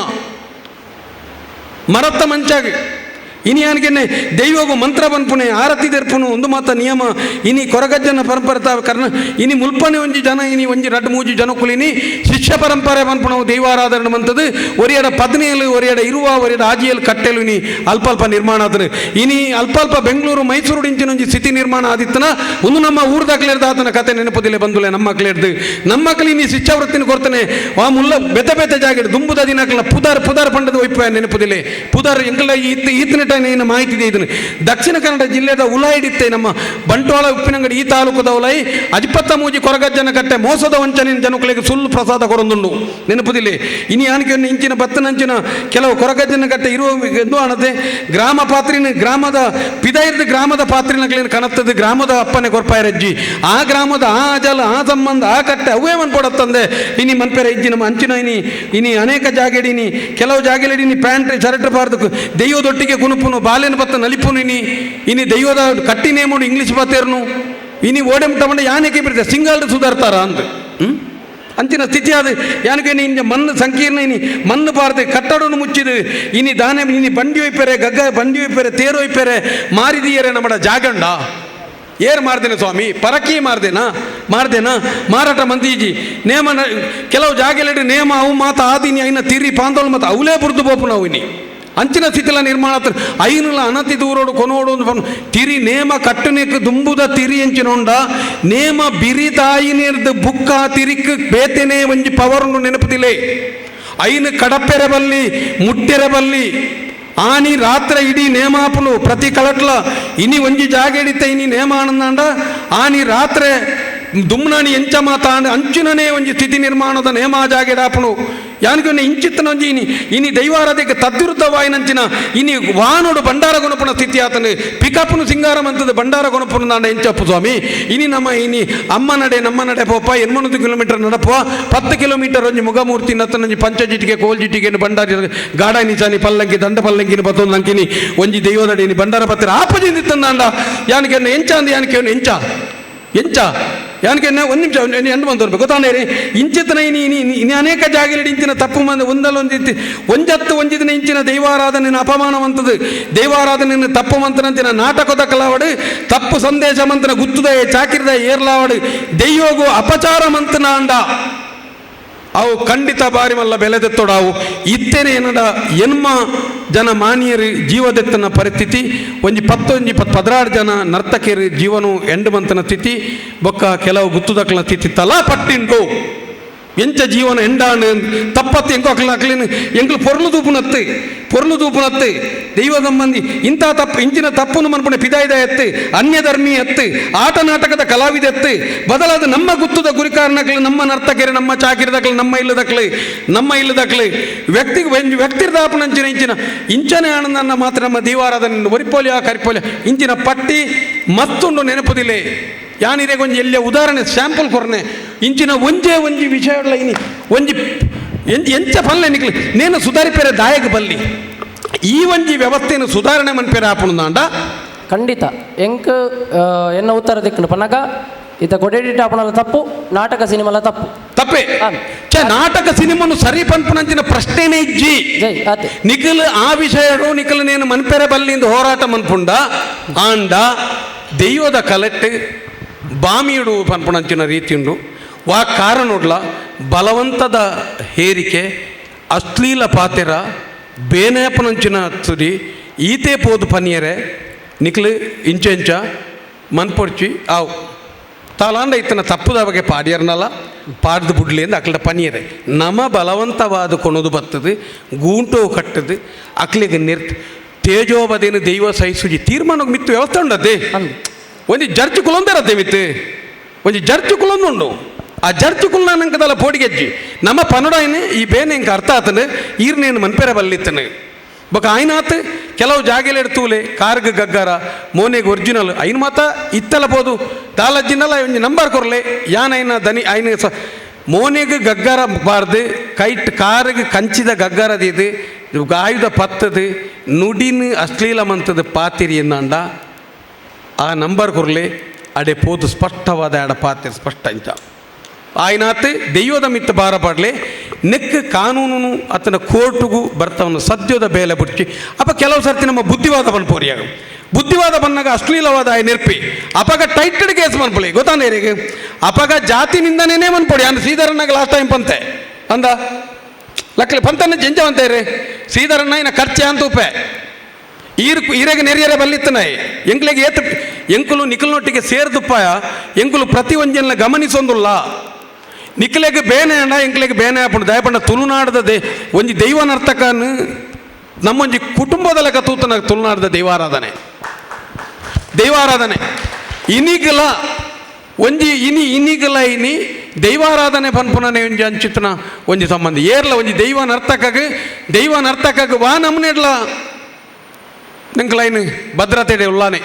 Speaker 2: ಮರತ್ತ ಮಂಚಾಗಿ ಇನಿ ಅನ್ಗೆನೆ ದೈವಗು ಮಂತ್ರ ಬನ್ಪುನೆ ಆರತಿ ತೆರ್ಪುನು ಒಂದು ಮಾತ ನಿಯಮ, ಇನಿ ಕೊರಗಜ್ಜನ ಪರಂಪರೆ ಕರ್ನ ಇನಿ ಮುಲ್ಪನೆ ಒಂಜಿ ಜನ, ಇನಿ ಒಂಜಿ ರಡ್ ಮೂಜಿ ಜನಕುಲಿನಿ, ಶಿಷ್ಯ ಪರಂಪರೆ ಬನ್ಪುಣವು ದೈವಾರಾಧನೆ ಮಂತದು ಒರಿಯಡ ಪದ್ನೇಲು, ಒರಿಯಡ ಇರುವ, ಒರಿಯಡ ಆಜಿಯಲ್ ಕಟ್ಟೆಲು ಇನಿ ಅಲ್ಪ ನಿರ್ಮಾಣ ಆತನು. ಇನಿ ಅಲ್ಪ ಅಲ್ಪ ಬೆಂಗಳೂರು ಮೈಸೂರು ಇಂಚಿನ ಒಂಜಿ ಸ್ಥಿತಿ ನಿರ್ಮಾಣ ಆದಿತ್ತನ, ಒಂದು ನಮ್ಮ ಊರ್ದಾಗ್ಲಿರ್ದ ಆತನ ಕತೆ ನೆನಪುದಿಲ್ಲ ಬಂದುಲೆ ನಮ್ಮ ಮಕ್ಳಿರ್ದು ನಮ್ಮ ಮಕ್ಕಳು ಇನಿ ಶಿಷ್ಯವೃತ್ತಿನ ಕೊರ್ತನೆ, ಆ ಮುಲ್ಲ ಬೆತ್ತ ಬೆತ್ತ ಜಾಗಿಡ್, ದುಂಬುದ ದಿನಕ್ಲ ಪುದಾರ್ ಪುದಾರ್ ಪಂಡದ ಒಯ್ಪ ನೆನಪುದಿಲ್ಲ ಪುದಾರ್ ಎಂಗಳ ಈತ್, ಈತನ ಟೈಮ್ ಮಾಹಿತಿ ಇದೆ ಇದನ್ನು ದಕ್ಷಿಣ ಕನ್ನಡ ಜಿಲ್ಲೆದ ಉಲಾಯಿಡಿತ್ತೆ ನಮ್ಮ ಬಂಟ್ವಾಳ, ಉಪ್ಪಿನಂಗಡಿ, ಈ ತಾಲೂಕದ ಉಲಾಯಿ. ಮೂಜಿ ಕೊರಗಜ್ಜನ ಕಟ್ಟೆ ಮೋಸದ ವಂಚನೆ ಜನಕುಲಿಗೆ ಸುಳ್ಳು ಪ್ರಸಾದ ಕೊರೊಂದುಂಡು ನೆನಪುದಿಲ್ಲ. ಇನಿ ಆನಿಕೆಯನ್ನು ಇಂಚಿನ ಬತ್ತನಂಚಿನ ಕೆಲವು ಕೊರಗಜ್ಜನ ಕಟ್ಟೆ ಇರುವ ಎಂದು ಅಣತೆ. ಗ್ರಾಮ ಪಾತ್ರಿನ ಗ್ರಾಮದ ಪಿದೈರ್ದ ಗ್ರಾಮದ ಪಾತ್ರಿನಗಳೇನು ಕಣತ್ತದ? ಗ್ರಾಮದ ಅಪ್ಪನೆ ಕೊರ್ಪಾಯರಜ್ಜಿ. ಆ ಗ್ರಾಮದ ಆ ಜಲ, ಆ ಸಂಬಂಧ, ಆ ಕಟ್ಟೆ ಅವೇ ಮನ್ಪೊಡತ್ತಂದೆ ಇನಿ ಮನ್ಪೆರ ಇಜ್ಜಿ ನಮ್ಮ ಅಂಚಿನ ಇನಿ ಇನಿ ಅನೇಕ ಜಾಗೆಡಿನಿ, ಕೆಲವು ಜಾಗೆಲಿಡಿನಿ ಪ್ಯಾಂಟ್ ಶರ್ಟ್ ಬಾರ್ದು ದೈವದೊಟ್ಟಿಗೆ ಕುನುಪುನು ಬಾಲೆನ ಬತ್ತ ನಲಿಪುನು ಇನಿ ಇನಿ ದೈವದ ಕಟ್ಟಿ ನೇಮುಡು ಇಂಗ್ಲಿಷ್ ಬತ್ತೇರ್ನು, ಇನಿ ಓಡೆ ಮುಟ್ಟಮಂಡ ಯಾನೆಗೆ ಬಿಡ್ದೆ ಸಿಂಗಲ್ಡ್ ಸುಧಾರ್ತಾರ ಅಂತ ಅಂಚಿನ ಸ್ಥಿತಿ ಅದು ಯಾನಕ್ಕೆ ಇನ್ನು ಮಣ್ಣು ಸಂಕೀರ್ಣ ಇನಿ ಮಣ್ಣು ಬಾರ್ದೆ ಕಟ್ಟಡವನ್ನು ಮುಚ್ಚಿದೆ, ಇನಿ ದಾನೆ, ಇನಿ ಬಂಡಿ ಒಯ್ಪೆರೆ, ಗಗ್ಗ ಬಂಡಿ ಒಯ್ಪೆರೆ, ತೇರು ಒಯ್ಪೆರೆ, ಮಾರಿದೀಯರೆ ನಮ್ಮಡ ಜಾಗಂಡ. ಏರ್ ಮಾಡ್ದೇನೆ ಸ್ವಾಮಿ? ಪರಕಿ ಮಾಡ್ದೇನಾ ಮಾಡ್ದೇನಾ ಮಾರಾಟ ಮಂದೀಜಿ, ನೇಮ ಕೆಲವು ಜಾಗೆಲೆಡ್ ನೇಮ ಅವು ಮಾತ ಆದಿನಿ, ಐನ ತಿರಿ ಪಾಂದೋಳು ಮತ್ತು ಅವಲೇ ಬುರ್ದು ಬೋಪು ನಾವು ಇನಿ. ಅಂಚಿನ ಸ್ಥಿತಿಲ ನಿರ್ಮಾಣ ಐನಲ ಅನತಿ ದೂರೋಡು ಕೊನೋಡು ತಿರಿ ನೇಮ ಕಟ್ಟುನೆಕ್ ದುಂಬುದ ತಿರಿ ಎಂಚಿನೊಂಡ ನೇಮ ಬಿರಿ ತಾಯಿನಿರ್ದು ಬುಕ್ಕ ತಿರಿಕ್ ಬೇತೆನೆ ಒಂಜಿ ಪವರುಂಡು ನೆನಪುದಿಲೆ ಐನು ಕಡಪೆರೆ ಬಲ್ಲಿ, ಮುಟ್ಟೆರೆ ಬಲ್ಲಿ, ಆನಿ ರಾತ್ರೆ ಇಡೀ ನೇಮಾಪುಲು ಪ್ರತಿ ಕಳಟ್ಲ, ಇನಿ ಒಂಜಿ ಜಾಗ ಆನಿ ಇನಿ ದುಮ್ನಾನಿ ಎಂಚ ಮಾತಾಂಡ ಅಂಚಿನನೇ ಒಂಜಿ ಸ್ಥಿತಿ ನಿರ್ಮಾಣದ ನೇಮ ಜಾಗೆಡಾಪುನು ಇಂಚಿತ್ತನೊಂಜಿ ಇನಿ ಇನಿ ದೈವಾರಾಧಕ್ಕೆ ತದ್ವಿರುದ್ಧವಾಯಿನಂಚಿನ ಇನಿ ವಾನುಡು ಭಂಡಾರ ಗುಣಪುನ ಸ್ಥಿತಿ ಆತನು. ಪಿಕಪ್ನು ಸಿಂಗಾರ ಮಂತದ ಭಂಡಾರ ಗುಣಪುನ ದಾಂಡ ಎಂಚಪ್ಪು ಸ್ವಾಮಿ. ಇನಿ ನಮ್ಮ ಇನಿ ಅಮ್ಮ ನಡೆ, ನಮ್ಮ ನಡೆ ಪೋಪ ಎನ್ಮನೊಂದು ಕಿಲೋಮೀಟರ್ ನಡಪ ಪತ್ತು ಕಿಲೋಮೀಟರ್ ಒಂಜಿ ಮುಗಮೂರ್ತಿ ನತ್ತನೊಂಜಿ ಪಂಚಜಿಟಿಗೆ ಕೋಲ್ಜಿಟಿಗೆ ಬಂಡಾರಿ ಗಾಡ ನಿಚಾನಿ ಪಲ್ಲಂಕಿ ದಂಡ ಪಲ್ಲಂಕಿನ ಬತ್ತೊಂದು ನಂಕಿನಿ ಒಂಜಿ ದೈವದಡಿನಿ ಭಂಡಾರ ಪತ್ತಿರ ಆಪಜಿಂದಿತ್ತಂದಾಂಡ ಯಾನಿಗೆ ಎಂಚ ಅಂದ ಯಾನಿಕೆ ಎಂಚ. ಎಂಚ. ಯಾನಿಗೆ ಒಂದು ನಿಮಿಷ ಎಂಟು ಮಂದಿ ಬರ್ಬೇಕು ಗೊತ್ತಾಂಡೇರಿ ಇಂಚಿತನ ಇನಿ ಇನಿ ಇನಿ- ಇನಿ ಅನೇಕ ಜಾಗಲಿ ಇಂಚಿನ ತಪ್ಪು ಮಂದಿ ಒಂದಲ್ಲ ಒಂದಿತ್ತು ಒಂಜತ್ತು ಒಂಜಿದಿನ ಇಂಚಿನ ದೈವಾರಾಧನೆಯನ್ನು ಅಪಮಾನವಂತದ್ದು. ದೈವಾರಾಧನೆಯನ್ನು ತಪ್ಪು ಮಂತನಂತಿನ ನಾಟಕದ ಕಲಾವಡು, ತಪ್ಪು ಸಂದೇಶ ಮಂತನ ಗುತ್ತುದ ಚಾಕಿರದ ಏರ್ಲಾವಡು, ದೈವಗು ಅಪಚಾರ ಮಂತನ ಅಂಡ ಅವು ಖಂಡಿತ ಬಾರಿ ಮಲ್ಲ ಬೆಲೆದೆತ್ತೊಡಾವು. ಇತ್ತೇನೆ ಏನಡ ಎನ್ಮ ಜನ ಮಾನಿಯರು ಜೀವದೆತ್ತನ ಪರಿಸ್ಥಿತಿ, ಒಂಜಿ ಪತ್ತೊಂಜಿ ಪತ್ ಪದ್ರಾರು ಜನ ನರ್ತಕಿಯರು ಜೀವನು ಎಂಡು ಮಂತನ ಸ್ಥಿತಿ ಬೊಕ್ಕ ಕೆಲವು ಗುತ್ತುದಕ್ಕಲ ಸ್ಥಿತಿ ತಲಾ ಪಟ್ಟಿಂಡು. ಎಂಚ ಜೀವನ ಎಂಡಾಂಡು ತಪ್ಪತ್ತು ಎಂಕೋ ಅಕ್ಲ ಅಕ್ಲಿನ. ಎಂಕ್ಲು ಪೊರ್ಲು ತೂಪುನತ್ತೆ ಪೊರ್ಲು ತೂಪುನತ್ತೆ ದೈವ ಸಂಬಂಧಿ ಇಂಥ ತಪ್ಪು, ಇಂಚಿನ ತಪ್ಪನ್ನು ಮನ್ಪುಣೆ ಪಿದಾಯ್ದ ಎತ್ತೆ ಅನ್ಯ ಧರ್ಮಿ ಎತ್ತು, ಆಟ ನಾಟಕದ ಕಲಾವಿದ ಎತ್ತೆ. ಬದಲಾದ ನಮ್ಮ ಗುತ್ತದ ಗುರಿ ಕಾರಣಗಳು ನಮ್ಮ ನರ್ತಕೆರೆ ನಮ್ಮ ಚಾಕಿರದಕ್ಲೆ, ನಮ್ಮ ಇಲ್ಲದಕ್ಲೆ ನಮ್ಮ ಇಲ್ಲದಕ್ಲೆ, ವ್ಯಕ್ತಿ ವ್ಯಕ್ತಿರ್ದಾಪನ ಇಂಚಿನ ಇಂಚಿನ, ಇಂಚನೆ ಆನಂದನ್ನ ಮಾತ್ರ ನಮ್ಮ ದೀವಾರಾಧನೆ ಒರಿಪೋಲಿಯ ಕರಿಪೋಲಿಯ ಇಂಚಿನ ಪಟ್ಟಿ ಮತ್ತೊಂದು ನೆನಪುದಿಲೆ ಯಾನಿರೆ ಒಂಜಿ ಎಲ್ಲಿಯ ಉದಾಹರಣೆ ಸ್ಯಾಂಪಲ್ ಕೊರನೆ. ಇಂಚಿನ ಒಂಜೇ ಒಂಜಿ ವಿಷಯಗಳ ಇನಿ. ಒಂಜಿ ಎಂಚ ಎಂಚ ಪಲ್ಲೆ ನಿಕ್ಲಿ. ನೇನು ಸುಧಾರಿಪೇರೆ ದಾಯಕ ಬಲ್ಲಿ. ಈ ಒಂಜಿ ವ್ಯವಸ್ಥೆಯನ್ನು ಸುಧಾರಣೆ ಮನ್ಪೇರೆ ಆಪಣ
Speaker 1: ಖಂಡಿತ. ಎಂಕ್ ಎನ್ನ ಉತ್ತರ ದಿಕ್ಕನು ಪನಗ ಇತ ಕೊಡೆಡಿಟ್ ಆಪಣಲ ತಪ್ಪು ನಾಟಕ ಸಿನಿಮಾಲ ತಪ್ಪು.
Speaker 2: ತಪ್ಪೇ. ಚ ನಾಟಕ ಸಿನಿಮನು ಸರಿ ಪಂಪನಂಚಿನ ಪ್ರಶ್ನೆನೇ ಇಜ್ಜಿ. ನಿಖಿಲ್ ಆ ವಿಷಯಡು ನಿಖಿಲ್ ನೇನು ಮನ್ಪೆರೆ ಬಲ್ಲಿಂದ ಹೋರಾಟ ಮನ್ಪುಂಡ. ಆಂಡ ದೈವದ ಕಲೆಕ್ಟ್ ಬಾಮಿಯುಡು ಪನ್ಪಣಂಚಿನ ರೀತಿಯುಂಡು. ವಾ ಕಾರಣುಡ್ಲ, ಬಲವಂತದ ಹೇರಿಕೆ, ಅಶ್ಲೀಲ ಪಾತೆರ ಬೇನೇಪನಂಚಿನ ತುದಿ, ಈತೆ ಪೋದು ಪನಿಯರೆ ಇಂಚ ಇಂಚೆಂಚ ಮನ್ಪೊಡ್ಚಿ ಆವು. ತಾಲಾಂಡ ಇತ್ತನ ತಪ್ಪುದ ಬಗ್ಗೆ ಪಾಡ್ಯರ್ನಲ್ಲ, ಪಾಡ್ದು ಬುಡ್ಲಿ ಅಂತ ಅಕ್ಲ ಪನಿಯರೆ. ನಮ ಬಲವಂತವಾದ ಕೊಣದು ಬತ್ತದೆ, ಗೂಂಟು ಕಟ್ಟದು, ಅಕ್ಲಿಗೆ ನಿರ್ತ್ ತೇಜೋಬದೇನು ದೈವ ಸಹಿಸುಜಿ ತೀರ್ಮಾನಕ್ಕೆ ಮಿತ್ತು ವ್ಯವಸ್ಥೆ ಉಂಡದ್ದೇ?
Speaker 1: ಅಂದ್
Speaker 2: ಒಂದು ಜರ್ಜಿ ಕುಲೊಂದಿರತ್ತೆ ಮಿತ್ತು ಒಂದು ಜರ್ಜಿ ಕುಲೊಂದುಂಡು ಆ ಜರ್ಜಿ ಕುಲ್ನ ನಂಕದಲ್ಲ ಪೋಡಿಗೆಜ್ಜಿ. ನಮ್ಮ ಪನುಡಾಯ್ನೆ ಈ ಬೇನೆ ಇಂಕ ಅರ್ಥ ಆತನು ಈರ್ನೇನು ಮನ್ಪೆರ ಬಲ್ಲಿತ್ತನೆ. ಬೊಕ ಆಯ್ನಾತ್, ಕೆಲವು ಜಾಗೆಲೆ ಎಡ್ತೂಲೆ ಕಾರ್ಗ ಗಗ್ಗಾರ, ಮೋನೆಗೆ ಒರಿಜಿನಲ್, ಐನ್ ಮಾತ ಇತ್ತಲ ಬೋದು ದಾಲಜ್ಜಿನಲ್ಲ ಒಂಜಿ ನಂಬರ್ ಕೊರ್ಲೆ, ಯಾನೈನ ದನಿ, ಐನ ಸ, ಮೋನೆಗೆ ಗಗ್ಗಾರ ಬಾರ್ದು, ಕೈಟ್ ಕಾರ್ಗೆ ಕಂಚಿದ ಗಗ್ಗಾರದಿದು ಆಯುಧ ಪತ್ತದು, ನುಡಿನ್ ಅಶ್ಲೀಲ ಮಂತದ ಪಾತಿರಿ ಆ ನಂಬರ್ ಕೊರ್ಲೆ ಅಡೆ ಪೋತು ಸ್ಪಷ್ಟವಾದ ಆಡ ಪಾತೆ ಸ್ಪಷ್ಟ ಅಂತ ಆಯ್ನಾತ್, ದೈವದ ಮಿತ್ತ ಬಾರ ಪಡ್ಲೆ ನೆಕ್ ಕಾನೂನು ಅತನ ಕೋರ್ಟ್ಗೂ ಬರ್ತವನು ಸದ್ಯದ ಬೇಲೆ ಬುಟ್ಟಿ ಅಪ್ಪ ಕೆಲವು ಸರ್ತಿ ನಮ್ಮ ಬುದ್ಧಿವಾದ ಬನ್ಪೋರಿಯಾಗ ಬುದ್ಧಿವಾದ ಬಂದಾಗ ಅಶ್ಲೀಲವಾದ ಆಯ್ ನೆರ್ಪಿ, ಅಪಗ ಟೈಟೆಡ್ ಕೇಸ್ ಮನ್ಪೊಳಿ ಗೊತ್ತಾನೆ ಅಪಗ ಅಪಗ ಜಾತಿನಿಂದನೇ ಮನ್ಪೊಡಿ ಅಂದ್ರೆ ಶ್ರೀಧರನಾಗ ಲಾಸ್ಟ್ ಟೈಮ್ ಪಂತೆ. ಅಂದ? ಲಕ್ಲೆ ಪಂತನ ಜಂಜ ರೀ. ಶ್ರೀಧರಣ್ಣ ಇನ್ನ ಖರ್ಚೆ ಅಂತ ಉಪೆ. ಈರ್ ಈರೆಗೆ ನೆರಿಯರೆ ಬಲ್ಲಿತ್ತನಾಯಿ ಎಂಕ್ಲೆಗೆ ಏತ್ ಎಂಕುಲು ನಿಖಲ್ನೊಟ್ಟಿಗೆ ಸೇರ್ದುಪ್ಪಾಯ, ಎಂಕುಲು ಪ್ರತಿ ಒಂಜನ್ನ ಗಮನಿಸೊಂದುಲ್ಲ. ನಿಖಲೆಗೆ ಬೇನೆ ಅಣ್ಣ, ಎಂಕ್ಲೆಗೆ ಬೇನೆ ಆಪುಂಡು ದಯಪಂಡ ತುಳುನಾಡದ ದೇ ಒಂಜಿ ದೈವ ನರ್ತಕನು ನಮ್ಮೊಂಜಿ ಕುಟುಂಬದ ಲೆಕ್ಕ ತೂತನ ತುಳುನಾಡದ ದೈವಾರಾಧನೆ. ದೈವಾರಾಧನೆ. ಇನಿಗಲ, ಒಂಜಿ ಇನಿ ಇನಿಗಲ ಇನಿ ದೈವಾರಾಧನೆ ಪನ್ಪುನನೆ ಒಂಜಿ ಅಂಚಿತನ ಒಂಜಿ ಸಂಬಂಧ. ಏರ್ಲ ಒಂಜಿ ದೈವ ನರ್ತಕಗ್ ದೈವ ನರ್ತಕಗ್ ವಾ ನಮ್ನೆಡ್ಲ. ನಿಂಕ್ಲೈನ್ ಭದ್ರತೆ ಉಳ್ಳಾನೆ.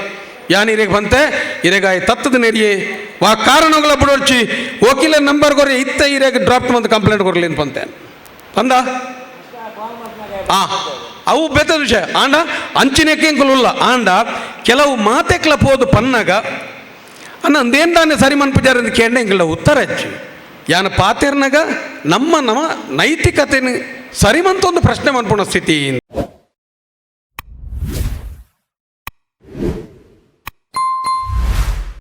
Speaker 2: ಯಾನಿ ಇರೆಗೆ ಬಂತೆ? ಇರೇಗಾಯಿ ತತ್ತದ ನೆರಿಯೆ ವಾ ಕಾರಣಗಳ ಬಿಡೋಚಿ ವಕೀಲ ನಂಬರ್ ಕೊರಿ ಇತ್ತ ಇರೆಗೆ ಡ್ರಾಫ್ಟ್ ಮಂತ್ ಕಂಪ್ಲೇಂಟ್ ಕೊರಲಿ ಅಂತ ಬಂತೆ. ಅಂದ ಆ, ಅವು ಬೆತ್ತ ವಿಷಯ. ಆಂಡ, ಅಂಚಿನಕ್ಕೆ ಎಂಕುಲ್ಲ ಆಂಡ, ಕೆಲವು ಮಾತೆಕ್ಲ ಪೋದು ಪನ್ನಗ, ಅನ್ನ ಅಂದೇಂದಾನೆ ಸರಿ ಮನ್ಪಿದ್ದಾರೆ ಅಂತ ಕೇಂಡ ಎಂಕಲ್ಲ ಉತ್ತರ ಹಚ್ಚಿ. ಯಾನ ಪಾತೆರ್ನಾಗ ನಮ್ಮ ನಮ್ಮ ನೈತಿಕತೆನ ಸರಿಮಂತ ಒಂದು ಪ್ರಶ್ನೆ ಮನ್ಪುಣ ಸ್ಥಿತಿ.